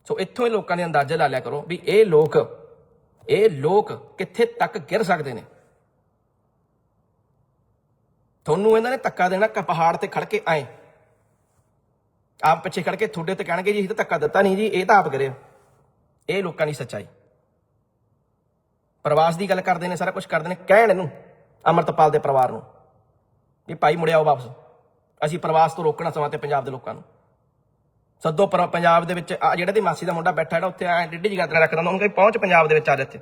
ਸੋ ਇੱਥੋਂ ਹੀ ਲੋਕਾਂ ਦੇ ਅੰਦਾਜ਼ੇ ਲਾ ਲਿਆ ਕਰੋ ਵੀ ਇਹ ਲੋਕ ਇਹ ਲੋਕ ਕਿੱਥੇ ਤੱਕ ਗਿਰ ਸਕਦੇ ਨੇ। ਤੁਹਾਨੂੰ ਇਹਨਾਂ ਨੇ ਧੱਕਾ ਦੇਣਾ ਕਿ ਪਹਾੜ ਤੇ ਖੜ ਕੇ ਆਏ। ਆਪ ਪਿੱਛੇ ਖੜ ਕੇ ਤੁਹਾਡੇ ਤੇ ਕਹਿਣਗੇ ਜੀ ਇਹ ਤਾਂ ਧੱਕਾ ਦਿੱਤਾ ਨਹੀਂ ਜੀ, ਇਹ ਤਾਂ ਆਪ ਕਰਿਆ ਇਹ ਲੋਕਾਂ ਦੀ ਸੱਚਾਈ। ਪ੍ਰਵਾਸ ਦੀ ਗੱਲ ਕਰਦੇ ਨੇ, ਸਾਰਾ ਕੁਝ ਕਰਦੇ ਨੇ, ਕਹਿਣ ਇਹਨੂੰ, ਅਮਰਤਪਾਲ ਦੇ ਪਰਿਵਾਰ ਨੂੰ, ਵੀ ਭਾਈ ਮੁੜਿਆਓ ਵਾਪਸ। ਅਸੀਂ ਪ੍ਰਵਾਸ ਤੋਂ ਰੋਕਣਾ ਸਮਾਂ ਤੇ ਪੰਜਾਬ ਦੇ ਲੋਕਾਂ ਨੂੰ। ਸੱਦੋ, ਪਰ ਪੰਜਾਬ ਦੇ ਵਿੱਚ ਆ ਜਿਹੜਾ ਦੀ ਮਾਸੀ ਦਾ ਮੁੰਡਾ ਬੈਠਾ ਜਿਹੜਾ ਉੱਥੇ ਐ ਡਿੱਡੀ ਜਗਾਤਰਾ ਤੇ ਰੱਖਦਾ ਉਹਨੂੰ ਕਹੀ ਪਹੁੰਚ ਪੰਜਾਬ ਦੇ ਵਿੱਚ ਆ ਜਾ ਇੱਥੇ।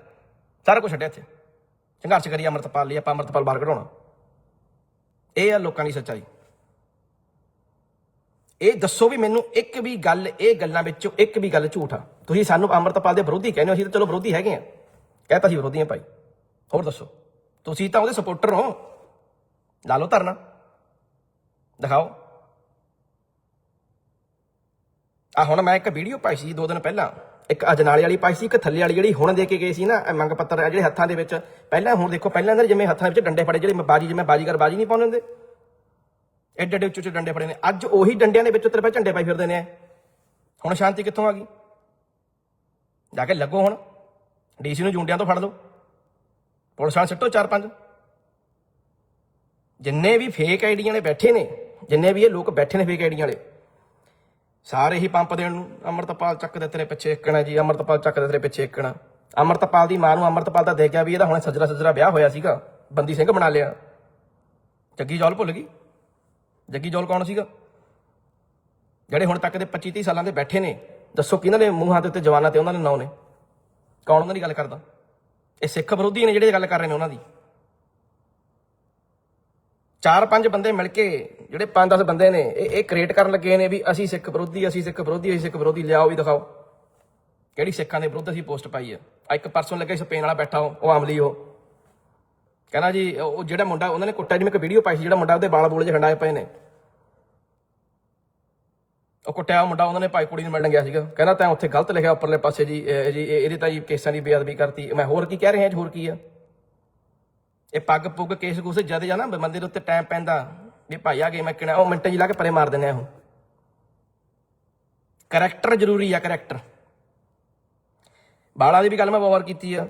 ਸਾਰਾ ਕੁਝ ਛੱਡਿਆ ਇੱਥੇ। ਸੰਘਰਸ਼ ਕਰੀ ਅਮਰਤਪਾਲ ਲਈ, ਆਪਾਂ ਅਮਰਤਪਾਲ ਬਾਹਰ ਕਢਾਉਣਾ। ਇਹ ਆ ਲੋਕਾਂ ਦੀ ਸੱਚਾਈ। ਇਹ ਦੱਸੋ ਵੀ ਮੈਨੂੰ ਇੱਕ ਵੀ ਗੱਲ, ਇਹ ਗੱਲਾਂ ਵਿੱਚੋਂ ਇੱਕ ਵੀ ਗੱਲ ਝੂਠ ਆ। ਤੁਸੀਂ ਸਾਨੂੰ ਅੰਮ੍ਰਿਤਪਾਲ ਦੇ ਵਿਰੋਧੀ ਕਹਿੰਦੇ ਹੋ, ਅਸੀਂ ਤਾਂ ਚਲੋ ਵਿਰੋਧੀ ਹੈਗੇ ਆ। ਕਹਿਤਾ ਸੀ ਵਿਰੋਧੀ ਆ ਭਾਈ। ਹੋਰ ਦੱਸੋ। ਤੁਸੀਂ ਤਾਂ ਉਹਦੇ ਸਪੋਰਟਰ ਹੋ। ਲਾ ਲਓ ਧਰਨਾ। ਦਿਖਾਓ। ਆ ਹੁਣ ਮੈਂ ਇੱਕ ਵੀਡੀਓ ਪਾਈ ਸੀ ਦੋ ਦਿਨ ਪਹਿਲਾਂ। ਇੱਕ ਅਜਨਾਲੇ ਵਾਲੀ ਪਾਈ ਸੀ, ਇੱਕ ਥੱਲੇ ਵਾਲੀ ਜਿਹੜੀ ਹੁਣ ਦੇ ਕੇ ਗਏ ਸੀ ਨਾ, ਇਹ ਮੰਗ ਪੱਤਰ ਆ ਜਿਹੜੇ ਹੱਥਾਂ ਦੇ ਵਿੱਚ। ਪਹਿਲਾਂ ਹੁਣ ਦੇਖੋ, ਪਹਿਲਾਂ ਇਹਨਾਂ ਦੇ ਜਿਵੇਂ ਹੱਥਾਂ ਵਿੱਚ ਡੰਡੇ ਫੜੇ, ਜਿਹੜੇ ਮੈਂ ਬਾਜੀ, ਜਿਵੇਂ ਬਾਜੀਗਰ ਬਾਜੀ ਨਹੀਂ ਪਾਉਂਦੇ ਹੁੰਦੇ। ਐਡੇ ਐਡੇ ਉੱਚੇ ਉੱਚੇ ਡੰਡੇ ਫੜੇ ਨੇ। ਅੱਜ ਉਹੀ ਡੰਡਿਆਂ ਦੇ ਵਿੱਚ ਤੇਰੇ ਪਾ ਝੰਡੇ ਪਾਈ ਫਿਰਦੇ ਨੇ ਹੁਣ ਸ਼ਾਂਤੀ ਕਿੱਥੋਂ ਆ ਗਈ? ਜਾ ਕੇ ਲੱਗੋ ਹੁਣ। ਡੀਸੀ ਨੂੰ ਜੁੰਡਿਆਂ ਤੋਂ ਫੜ ਲਓ। ਪੁਲਿਸ ਵਾਲੇ ਸਿੱਟੋ ਚਾਰ ਪੰਜ। ਜਿੰਨੇ ਵੀ ਫੇਕ ਆਈਡੀਆਂ ਨੇ ਬੈਠੇ ਨੇ, ਜਿੰਨੇ ਵੀ ਇਹ ਲੋਕ ਬੈਠੇ ਨੇ ਫੇਕ ਆਈਡੀਆਂ ਵਾਲੇ ਸਾਰੇ ਹੀ ਪੰਪ ਦੇਣ ਨੂੰ ਅਮਰਤਪਾਲ ਚੱਕ ਦੇ ਤੇਰੇ ਪਿੱਛੇ ਇੱਕਣਾ ਜੀ, ਅਮਰਤਪਾਲ ਚੱਕ ਦੇ ਤੇਰੇ ਪਿੱਛੇ ਇੱਕਣਾ। ਅਮਰਤਪਾਲ ਦੀ ਮਾਂ ਨੂੰ ਅਮਰਤਪਾਲ ਦਾ ਦੇਖ ਗਿਆ ਵੀ ਇਹਦਾ ਹੁਣੇ ਸੱਜਰਾ ਸੱਜਰਾ ਵਿਆਹ ਹੋਇਆ ਸੀਗਾ। ਬੰਦੀ ਸਿੰਘ ਬਣਾ ਲਿਆ। ਜੱਗੀ ਜੌਲ ਭੁੱਲ ਗਈ? ਜੱਗੀ ਜੌਲ ਕੌਣ ਸੀਗਾ? ਜਿਹੜੇ ਹੁਣ ਤੱਕ ਦੇ 25 30 ਸਾਲਾਂ ਦੇ ਬੈਠੇ ਨੇ, ਦੱਸੋ ਕਿਹਨਾਂ ਦੇ ਮੂੰਹਾਂ ਦੇ ਉੱਤੇ ਜਵਾਨਾਂ ਤੇ ਉਹਨਾਂ ਦੇ ਨਾਂ ਨੇ? ਕੌਣ ਉਹਨਾਂ ਦੀ ਗੱਲ ਕਰਦਾ? ਇਹ ਸਿੱਖ ਵਿਰੋਧੀ ਨੇ ਜਿਹੜੇ ਗੱਲ ਕਰ ਰਹੇ ਨੇ ਉਹਨਾਂ ਦੀ। ਚਾਰ ਪੰਜ ਬੰਦੇ ਮਿਲ ਕੇ, ਜਿਹੜੇ ਪੰਜ ਦਸ ਬੰਦੇ ਨੇ, ਇਹ ਇਹ ਕ੍ਰੀਏਟ ਕਰਨ ਲੱਗੇ ਨੇ ਵੀ ਅਸੀਂ ਸਿੱਖ ਵਿਰੋਧੀ, ਅਸੀਂ ਸਿੱਖ ਵਿਰੋਧੀ, ਅਸੀਂ ਸਿੱਖ ਵਿਰੋਧੀ, ਲਿਆਓ ਵੀ ਦਿਖਾਓ। ਕਿਹੜੀ ਸਿੱਖਾਂ ਦੇ ਵਿਰੁੱਧ ਅਸੀਂ ਪੋਸਟ ਪਾਈ ਆ? ਆ ਇੱਕ ਪਰਸਨ ਲੱਗੇ ਸਪੇਨ ਵਾਲਾ ਬੈਠਾ ਉਹ ਉਹ ਅਮਲੀ ਉਹ। ਕਹਿੰਦਾ ਜੀ, ਉਹ ਜਿਹੜਾ ਮੁੰਡਾ, ਉਹਨਾਂ ਨੇ ਕੁੱਟਿਆ ਜਿਵੇਂ ਇੱਕ ਵੀਡੀਓ ਪਾਈ ਸੀ ਜਿਹੜਾ ਮੁੰਡਾ ਉਹਦੇ ਵਾਲ ਬੋਲੇ ਜਿਹੇ ਖੰਡਾਏ ਪਏ ਨੇ। ਉਹ ਕੁੱਟਿਆ ਹੋਇਆ ਮੁੰਡਾ, ਉਹਨਾਂ ਨੇ ਭਾਈ ਕੁੜੀ ਨੂੰ ਮਿਲਣ ਗਿਆ ਸੀਗਾ। ਕਹਿੰਦਾ, ਤੈਂ ਉੱਥੇ ਗਲਤ ਲਿਖਿਆ ਉੱਪਰਲੇ ਪਾਸੇ ਜੀ ਜੀ ਇਹਦੇ ਤਾਂ ਜੀ ਕੇਸਾਂ ਦੀ ਬੇਅਦਬੀ ਕਰਤੀ। ਮੈਂ ਹੋਰ ਕੀ ਕਹਿ ਰਿਹਾ ਜੀ, ਹੋਰ ਕੀ ਆ? ਇਹ ਪੱਗ ਪੁੱਗ ਕੇਸ ਕੂਸ ਜਦ ਜਾਣਾ ਬੰਦੇ ਦੇ ਉੱਤੇ ਟਾਈਮ ਪੈਂਦਾ, ਵੀ ਭਾਈ ਆ ਗਏ, ਮੈਂ ਕਿਹੜਾ, ਉਹ ਮਿੰਟ ਜੀ ਲਾ ਕੇ ਪਰੇ ਮਾਰ ਦਿੰਦੇ ਆ ਉਹ। ਕਰੈਕਟਰ ਜ਼ਰੂਰੀ ਆ ਕਰੈਕਟਰ ਬਾਲਾਂ ਦੀ ਵੀ ਗੱਲ ਮੈਂ ਬਹੁਤ ਕੀਤੀ ਆ।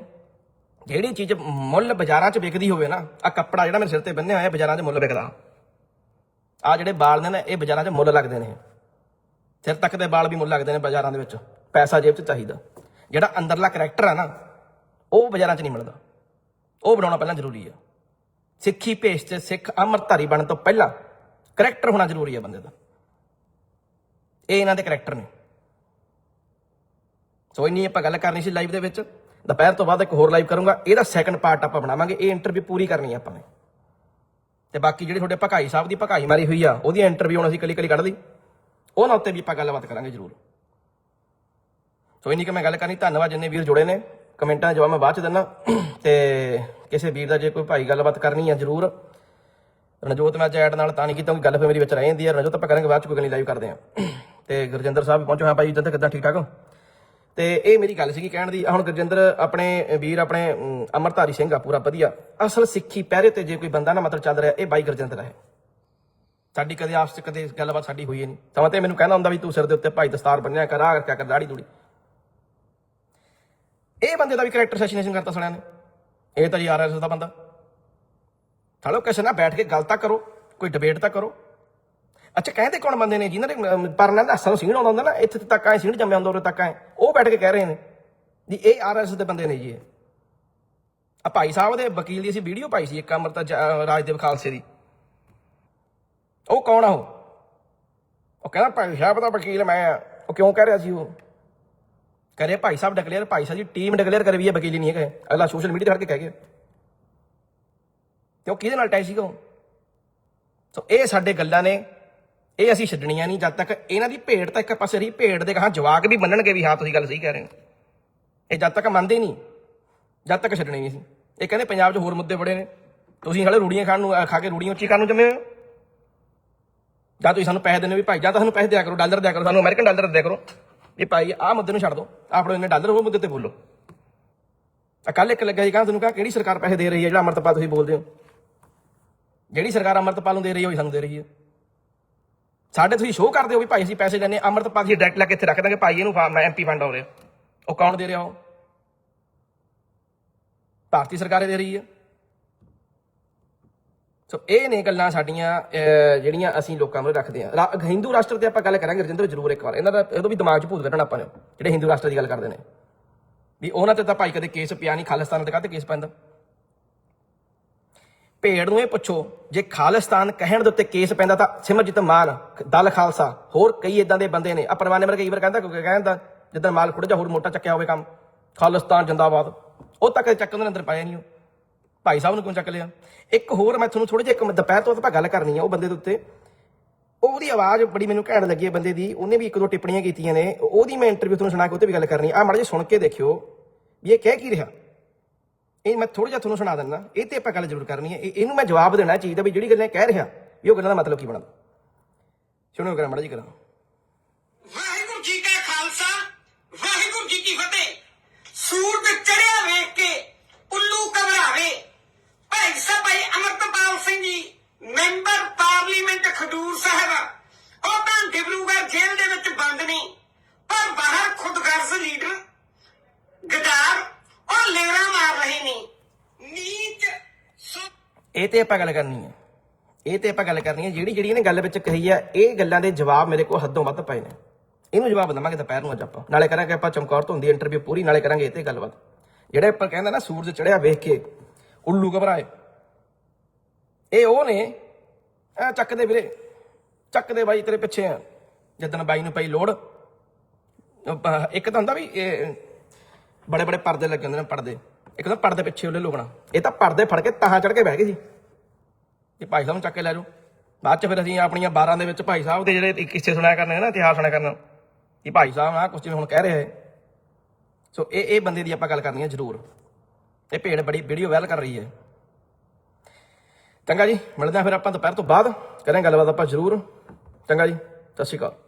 ਜਿਹੜੀ ਚੀਜ਼ ਮੁੱਲ ਬਾਜ਼ਾਰਾਂ 'ਚ ਵਿਕਦੀ ਹੋਵੇ ਨਾ ਆ ਕੱਪੜਾ ਜਿਹੜਾ ਮੇਰੇ ਸਿਰ ਤੇ ਬੰਨਿਆ ਹੋਇਆ ਬਾਜ਼ਾਰਾਂ 'ਚ ਮੁੱਲ ਵਿਕਦਾ। ਆ ਜਿਹੜੇ ਬਾਲ ਨੇ ਨਾ, ਇਹ ਬਾਜ਼ਾਰਾਂ 'ਚ ਮੁੱਲ ਲੱਗਦੇ ਨੇ। ਸਿਰ ਤੱਕ ਦੇ ਬਾਲ ਵੀ ਮੁੱਲ ਲੱਗਦੇ ਨੇ ਬਾਜ਼ਾਰਾਂ ਦੇ ਵਿੱਚ, ਪੈਸਾ ਜੇਬ 'ਚ ਚਾਹੀਦਾ। ਜਿਹੜਾ ਅੰਦਰਲਾ ਕਰੈਕਟਰ ਆ ਨਾ, ਉਹ ਬਾਜ਼ਾਰਾਂ 'ਚ ਨਹੀਂ ਮਿਲਦਾ। ਉਹ ਬਣਾਉਣਾ ਪਹਿਲਾਂ ਜ਼ਰੂਰੀ ਆ। ਸਿੱਖੀ ਭੇਸ 'ਚ ਸਿੱਖ ਅੰਮ੍ਰਿਤਧਾਰੀ ਬਣਨ ਤੋਂ ਪਹਿਲਾਂ ਕਰੈਕਟਰ ਹੋਣਾ ਜ਼ਰੂਰੀ ਆ ਬੰਦੇ ਦਾ। ਇਹ ਇਹਨਾਂ ਦੇ ਕਰੈਕਟਰ ਨੇ। ਸੋ ਇੰਨੀ ਆਪਾਂ ਗੱਲ ਕਰਨੀ ਸੀ ਲਾਈਵ ਦੇ ਵਿੱਚ। ਦੁਪਹਿਰ ਤੋਂ ਬਾਅਦ ਇੱਕ ਹੋਰ ਲਾਈਵ ਕਰੂੰਗਾ। ਇਹਦਾ ਸੈਕੰਡ ਪਾਰਟ ਆਪਾਂ ਬਣਾਵਾਂਗੇ। ਇਹ ਇੰਟਰਵਿਊ ਪੂਰੀ ਕਰਨੀ ਆ ਆਪਾਂ ਨੇ। ਤੇ ਬਾਕੀ ਜਿਹੜੇ ਤੁਹਾਡੇ ਭਕਾਈ ਸਾਹਿਬ ਦੀ ਭਕਾਈ ਮਾਰੀ ਹੋਈ ਆ, ਉਹਦੀ ਇੰਟਰਵਿਊ ਹੁਣ ਅਸੀਂ ਕਲੀ ਕਲੀ ਕੱਢ ਲਈ। ਉਹਨਾਂ ਉੱਤੇ ਵੀ ਆਪਾਂ ਗੱਲਬਾਤ ਕਰਾਂਗੇ ਜ਼ਰੂਰ। ਸੋ ਇੰਨੀ ਕਿ ਮੈਂ ਗੱਲ ਕਰਨੀ। ਧੰਨਵਾਦ ਜਿੰਨੇ ਵੀਰ ਜੁੜੇ ਨੇ। ਕਮੈਂਟਾਂ ਜਵਾਬ ਮੈਂ ਬਾਅਦ ਚ ਦਿੰਦਾ ਤੇ ਕਿਸੇ ਵੀਰ ਦਾ ਜੇ ਕੋਈ ਭਾਈ ਗੱਲਬਾਤ ਕਰਨੀ ਆ, ਜ਼ਰੂਰ। ਰਣਜੋਤ ਮੈਂ ਅੱਜ ਨਾਲ ਤਾਂ ਨਹੀਂ ਕੀਤਾ ਕਿ ਗੱਲ ਫਿਰ ਮੇਰੀ ਵਿੱਚ ਰਹਿ ਜਾਂਦੀ ਆ। ਰਣਜੋਤ, ਆਪਾਂ ਕਰਾਂਗੇ ਬਾਅਦ ਚ, ਕੋਈ ਗੱਲ ਨਹੀਂ ਲਾਈਵ ਕਰਦੇ ਆ। ਤੇ ਗੁਰਜਿੰਦਰ ਸਾਹਿਬ, ਪਹੁੰਚੋ। ਹਾਂ ਭਾਈ, ਜਿੱਦਾਂ ਕਿੱਦਾਂ ਠੀਕ ਠਾਕ ਹੋ? ਤੇ ਇਹ ਮੇਰੀ ਗੱਲ ਸੀਗੀ ਕਹਿਣ ਦੀ। ਹੁਣ ਗੁਰਜਿੰਦਰ, ਆਪਣੇ ਵੀਰ, ਆਪਣੇ ਅਮਰਧਾਰੀ ਸਿੰਘ ਆ, ਪੂਰਾ ਵਧੀਆ। ਅਸਲ ਸਿੱਖੀ ਪਹਿਰੇ ਤੇ ਜੇ ਕੋਈ ਬੰਦਾ ਨਾ ਮਤਲਬ ਚੱਲ ਰਿਹਾ, ਇਹ ਬਾਈ ਗੁਰਜਿੰਦਰ ਹੈ ਸਾਡੀ ਕਦੇ ਆਪਸ ਚ ਕਦੇ ਗੱਲਬਾਤ ਸਾਡੀ ਹੋਈ ਹੀ ਨਹੀਂ ਤਾਂ ਤੇ ਮੈਨੂੰ ਕਹਿੰਦਾ ਹੁੰਦਾ ਵੀ ਤੂੰ ਸਿਰ ਦੇ ਉੱਤੇ ਭਾਈ ਦਸਤਾਰ ਬੰਨਿਆ ਕਰ ਆ ਕਿਆ ਕਰ ਦਾੜੀ ਦੂੜੀ ਇਹ ਬੰਦੇ ਦਾ ਵੀ ਕੈਰੈਕਟਰ ਅਸੈਸੀਨੇਸ਼ਨ ਕਰਤਾ ਸੁਣਿਆ ਨੇ। ਇਹ ਤਾਂ ਜੀ ਆਰਐਸ ਦਾ ਬੰਦਾ। ਥਾਲੋ ਕਿਸੇ ਨਾਲ ਬੈਠ ਕੇ ਗੱਲ ਤਾਂ ਕਰੋ, ਕੋਈ ਡਿਬੇਟ ਤਾਂ ਕਰੋ। ਅੱਛਾ, ਕਹਿੰਦੇ ਕੌਣ ਬੰਦੇ ਨੇ ਜਿਨ੍ਹਾਂ ਦੇ ਪਰਨਾਂ ਦਾ ਸਾਨੂੰ ਸੀਣ ਆਉਂਦਾ ਹੁੰਦਾ ਨਾ, ਇੱਥੇ ਤੱਕ ਆਏ ਸੀਣ ਜੰਮਿਆ ਹੁੰਦਾ, ਉਰੇ ਤੱਕ ਆਏ। ਉਹ ਬੈਠ ਕੇ ਕਹਿ ਰਹੇ ਨੇ ਜੀ ਇਹ ਆਰਐਸ ਦੇ ਬੰਦੇ ਨੇ ਜੀ ਇਹ। ਆ ਭਾਈ ਸਾਹਿਬ ਦੇ ਵਕੀਲ ਦੀ ਅਸੀਂ ਵੀਡੀਓ ਪਾਈ ਸੀ ਇੱਕ ਅਮਰਤਾ ਜ- ਰਾਜਦੇਵ ਖਾਲਸੇ ਦੀ। ਉਹ ਕੌਣ ਆ ਉਹ? ਉਹ ਕਹਿੰਦਾ ਭਾਈ ਸਾਹਿਬ ਦਾ ਵਕੀਲ ਮੈਂ ਆ। ਉਹ ਕਿਉਂ ਕਹਿ ਰਿਹਾ ਸੀ ਉਹ? ਕਰੇ ਭਾਈ ਸਾਹਿਬ ਡਿਕਲੇਅਰ, ਭਾਈ ਸਾਹਿਬ ਦੀ ਟੀਮ ਡਿਕਲੇਅਰ ਕਰੇ ਵੀ ਇਹ ਵਕੀਲ ਹੀ ਨਹੀਂ ਹੈਗਾ। ਅਗਲਾ ਸੋਸ਼ਲ ਮੀਡੀਆ ਤੇ ਖੜ ਕੇ ਕਹਿ ਗਿਆ। ਤੇ ਉਹ ਕਿਹਦੇ ਨਾਲ ਟਾਈ ਸੀਗਾ ਉਹ? ਸੋ ਇਹ ਸਾਡੇ ਗੱਲਾਂ ਨੇ, ਇਹ ਅਸੀਂ ਛੱਡਣੀਆਂ ਨਹੀਂ, ਜਦ ਤੱਕ ਇਹਨਾਂ ਦੀ ਭੇਡ ਤਾਂ ਇੱਕ ਪਾਸੇ ਰਹੀ, ਭੇਡ ਦੇ ਕਹਾ ਜਵਾਕ ਵੀ ਮੰਨਣਗੇ ਵੀ ਹਾਂ, ਤੁਸੀਂ ਗੱਲ ਸਹੀ ਕਹਿ ਰਹੇ ਹੋ। ਇਹ ਜਦ ਤੱਕ ਮੰਨਦੇ ਨਹੀਂ, ਜਦ ਤੱਕ ਛੱਡਣੀ ਨਹੀਂ ਸੀ। ਇਹ ਕਹਿੰਦੇ ਪੰਜਾਬ 'ਚ ਹੋਰ ਮੁੱਦੇ ਬੜੇ ਨੇ। ਤੁਸੀਂ ਹਲੇ ਰੂੜੀਆਂ ਖਾਣ ਨੂੰ ਖਾ ਕੇ ਰੂੜੀਆਂ ਉੱਚੀ ਕਰਨ ਨੂੰ ਜੰਮੇ ਹੋ? ਜਾਂ ਤੁਸੀਂ ਸਾਨੂੰ ਪੈਸੇ ਦੇਣੇ ਵੀ ਭਾਈ ਜਾਂ ਤਾਂ ਸਾਨੂੰ ਪੈਸੇ ਦਿਆ ਕਰੋ, ਡਾਲਰ ਦਿਆ ਕਰੋ, ਸਾਨੂੰ ਅਮਰੀਕਨ ਡਾਲਰ ਦਿਆ ਕਰੋ। ਇਹ ਭਾਈ, ਆਹ ਮੁੱਦੇ ਨੂੰ ਛੱਡ ਦਿਓ ਆਪਣੇ ਇੰਨੇ ਡਾਲਰ ਉਹ ਮੁੱਦੇ ਤੇ ਬੋਲੋ। ਆ ਕੱਲ ਇੱਕ ਲੱਗਿਆ ਸੀ ਕਹਿੰਦਾ ਤੁਹਾਨੂੰ ਕਹਾ ਕਿਹੜੀ ਸਰਕਾਰ ਪੈਸੇ ਦੇ ਰਹੀ ਹੈ, ਜਿਹੜਾ ਅਮਰਤਪਾਲ ਤੁਸੀਂ ਬੋਲਦੇ ਹੋ। ਜਿਹੜੀ ਸਰਕਾਰ ਅਮਰਤਪਾਲ ਨੂੰ ਦੇ ਰਹੀ ਹੈ, ਉਹ ਸਾਨੂੰ ਦੇ ਰਹੀ ਹੈ। ਸਾਡੇ ਤੁਸੀਂ ਸ਼ੋਅ ਕਰਦੇ ਹੋ ਵੀ ਭਾਈ ਅਸੀਂ ਪੈਸੇ ਲੈਣੇ ਅਮਰਤਪਾਲ ਜੀ ਡਾਇਰੈਕਟ ਲਾ ਕੇ ਇੱਥੇ ਰੱਖ ਦਾਂਗੇ, ਭਾਈ ਇਹਨੂੰ ਮੈਂ ਐਮਪੀ ਫੰਡ ਹੋ ਰਿਹਾ ਉਹ ਕੌਣ ਦੇ ਰਿਹਾ ਉਹ? ਭਾਰਤੀ ਸਰਕਾਰ ਹੀ ਦੇ ਰਹੀ ਹੈ। ਸੋ ਇਹ ਨੇ ਗੱਲਾਂ ਸਾਡੀਆਂ ਜਿਹੜੀਆਂ ਅਸੀਂ ਲੋਕਾਂ ਨੂੰ ਰੱਖਦੇ ਆ ਹਿੰਦੂ ਰਾਸ਼ਟਰ ਤੇ ਆਪਾਂ ਗੱਲ ਕਰਾਂਗੇ, ਰਜਿੰਦਰ ਜ਼ਰੂਰ ਇੱਕ ਵਾਰ। ਇਹਨਾਂ ਦਾ, ਇਹਦੋਂ ਵੀ ਦਿਮਾਗ 'ਚ ਭੂਤ ਕੱਢਣਾ ਆਪਾਂ ਨੇ, ਜਿਹੜੇ ਹਿੰਦੂ ਰਾਸ਼ਟਰ ਦੀ ਗੱਲ ਕਰਦੇ ਨੇ। ਵੀ ਉਹਨਾਂ ਤੇ ਤਾਂ ਭਾਈ ਕਦੇ ਕੇਸ ਪਿਆ ਨਹੀਂ, ਖਾਲਿਸਤਾਨ ਤੇ ਕਾਹਤੇ ਕੇਸ ਪੈਂਦਾ? ਭੇੜ ਨੂੰ ਇਹ ਪੁੱਛੋ, ਜੇ ਖਾਲਿਸਤਾਨ ਕਹਿਣ ਦੇ ਉੱਤੇ ਕੇਸ ਪੈਂਦਾ ਤਾਂ ਸਿਮਰਜੀਤ ਮਾਨ, ਦਲ ਖਾਲਸਾ, ਹੋਰ ਕਈ ਇਦਾਂ ਦੇ ਬੰਦੇ ਨੇ। ਆ ਪਰਵਾਨੇ ਮਰ ਕਈ ਵਾਰ ਕਹਿੰਦਾ, ਕੋਈ ਕਹਿੰਦਾ ਜਿੱਦਾਂ ਮਾਲ ਖੁੱਡ ਜਾ, ਹੋਰ ਮੋਟਾ ਚੱਕਿਆ ਹੋਵੇ ਕੰਮ। ਖਾਲਿਸਤਾਨ ਜਿੰਦਾਬਾਦ। ਉਹ ਤੱਕ ਚੱਕਣ ਦੇ ਅੰਦਰ ਪਾਇਆ ਨਹੀਂ ਉਹ। ਭਾਈ ਸਾਹਿਬ ਨੂੰ ਕਿਉਂ ਚੱਕ ਲਿਆ? ਇੱਕ ਹੋਰ ਮੈਂ ਤੁਹਾਨੂੰ ਥੋੜੇ ਜਿਹਾ ਇੱਕ ਦੁਪਹਿਰ ਤੋਂ ਆਪਾਂ ਗੱਲ ਕਰਨੀ ਆ ਉਹ ਬੰਦੇ ਦੇ ਉੱਤੇ। ਉਹਦੀ ਆਵਾਜ਼ ਬੜੀ ਮੈਨੂੰ ਘੈਂਟ ਲੱਗੀ ਹੈ ਬੰਦੇ ਦੀ। ਉਹਨੇ ਵੀ ਇੱਕ ਦੋ ਟਿੱਪਣੀਆਂ ਕੀਤੀਆਂ ਨੇ। ਉਹਦੀ ਮੈਂ ਇੰਟਰਵਿਊ ਤੁਹਾਨੂੰ ਸੁਣਾ ਕੇ ਉੱਤੇ ਵੀ ਗੱਲ ਕਰਨੀ ਆ। ਮਾੜਾ ਜਿਹਾ ਸੁਣ ਕੇ ਦੇਖਿਓ ਵੀ ਇਹ ਕਹਿ ਕੀ ਰਿਹਾ। ਇਹ ਮੈਂ ਥੋੜਾ ਜਿਹਾ ਤੁਹਾਨੂੰ ਸੁਣਾ ਦਿੰਦਾ। ਇਹ ਤੇ ਆਪਾਂ ਗੱਲ ਜ਼ਰੂਰ ਕਰਨੀ ਹੈ ਇਹਨੂੰ ਮੈਂ ਜਵਾਬ ਦੇਣਾ ਚਾਹੀਦਾ ਵੀ ਜਿਹੜੀ ਗੱਲਾਂ ਇਹ ਕਹਿ ਰਿਹਾ ਵੀ ਉਹ ਗੱਲਾਂ ਦਾ ਮਤਲਬ ਕੀ ਬਣਦਾ। ਸੁਣੋ ਕਰਾਂ ਮਾੜਾ ਜੀ ਕਰਾਂ ਵਾਹਿਗੁਰੂ ਜੀ ਕਾ ਖਾਲਸਾ। ਵਾਹਿਗੁਰੂ ਜੀ ਕੀ ਫਤਿਹ। ਸੂਰਜ ਚੜਿਆ ਵੇਖ ਕੇ ਇਹ ਤੇ ਆਪਾਂ ਗੱਲ ਕਰਨੀ ਹੈ ਇਹ ਤੇ ਆਪਾਂ ਗੱਲ ਕਰਨੀ ਹੈ ਜਿਹੜੀ ਜਿਹੜੀ ਇਹਨੇ ਗੱਲ ਵਿੱਚ ਕਹੀ ਹੈ ਇਹ ਗੱਲਾਂ ਦੇ ਜਵਾਬ ਮੇਰੇ ਕੋਲ ਹੱਦੋਂ ਵੱਧ ਪਏ ਨੇ। ਇਹਨੂੰ ਜਵਾਬ ਦਵਾਂਗੇ ਦੁਪਹਿਰ ਨੂੰ ਅੱਜ ਆਪਾਂ। ਨਾਲੇ ਕਰਾਂਗੇ ਆਪਾਂ ਚਮਕੌਰ ਤੋਂ ਹੁੰਦੀ ਇੰਟਰਵਿਊ ਪੂਰੀ, ਨਾਲੇ ਕਰਾਂਗੇ ਇਹ ਤੇ ਗੱਲਬਾਤ। ਜਿਹੜੇ ਆਪਾਂ ਕਹਿੰਦਾ ਨਾ, ਸੂਰਜ ਚੜਿਆ ਵੇਖ ਕੇ ਉੱਲੂ ਘਬਰਾਏ। ਇਹ ਉਹ ਨੇ? ਐ ਚੱਕ ਵੀਰੇ। ਚੱਕਦੇ ਬਾਈ, ਤੇਰੇ ਪਿੱਛੇ ਆ। ਜਦੋਂ ਬਾਈ ਨੂੰ ਪਈ ਲੋੜ। ਇੱਕ ਤਾਂ ਹੁੰਦਾ ਵੀ ਇਹ ਬੜੇ ਬੜੇ ਪਰਦੇ ਲੱਗੇ ਹੁੰਦੇ ਨੇ ਪਰਦੇ। ਇੱਕ ਤਾਂ ਪਰਦੇ ਪਿੱਛੇ ਉਹਲੇ ਲੋਕਣਾ। ਇਹ ਤਾਂ ਪਰਦੇ ਫੜ ਕੇ ਤਾਹਾਂ ਚੜ ਕੇ ਬਹਿ ਗਏ ਸੀ। ਇਹ ਭਾਈ ਸਾਹਿਬ ਨੂੰ ਚੱਕ ਕੇ ਲੈ ਜਾਓ। ਬਾਅਦ ਚ ਫਿਰ ਅਸੀਂ ਆਪਣੀਆਂ ਬਾਰਾਂ ਦੇ ਵਿੱਚ ਭਾਈ ਸਾਹਿਬ ਦੇ ਜਿਹੜੇ ਕਿੱਸੇ ਸੁਣਾਇਆ ਕਰਨੇ ਨਾ, ਇਤਿਹਾਸ ਸੁਣਾਇਆ ਕਰਨਾ। ਇਹ ਭਾਈ ਸਾਹਿਬ ਆ ਕੁਝ ਜਿਵੇਂ ਹੁਣ ਕਹਿ ਰਿਹਾ ਹੈ। ਸੋ ਇਹ ਇਹ ਬੰਦੇ ਦੀ ਆਪਾਂ ਗੱਲ ਕਰਨੀ ਹੈ ਜ਼ਰੂਰ। ਇਹ ਭੇੜ ਬੜੀ ਵੀਡੀਓ ਵਾਇਰਲ ਕਰ ਰਹੀ ਹੈ। ਚੰਗਾ ਜੀ, ਮਿਲਦੇ ਆ ਫਿਰ ਆਪਾਂ ਦੁਪਹਿਰ ਤੋਂ ਬਾਅਦ। ਕਰਾਂਗੇ ਗੱਲਬਾਤ ਆਪਾਂ ਜ਼ਰੂਰ। ਚੰਗਾ ਜੀ, ਸਤਿ ਸ਼੍ਰੀ ਅਕਾਲ।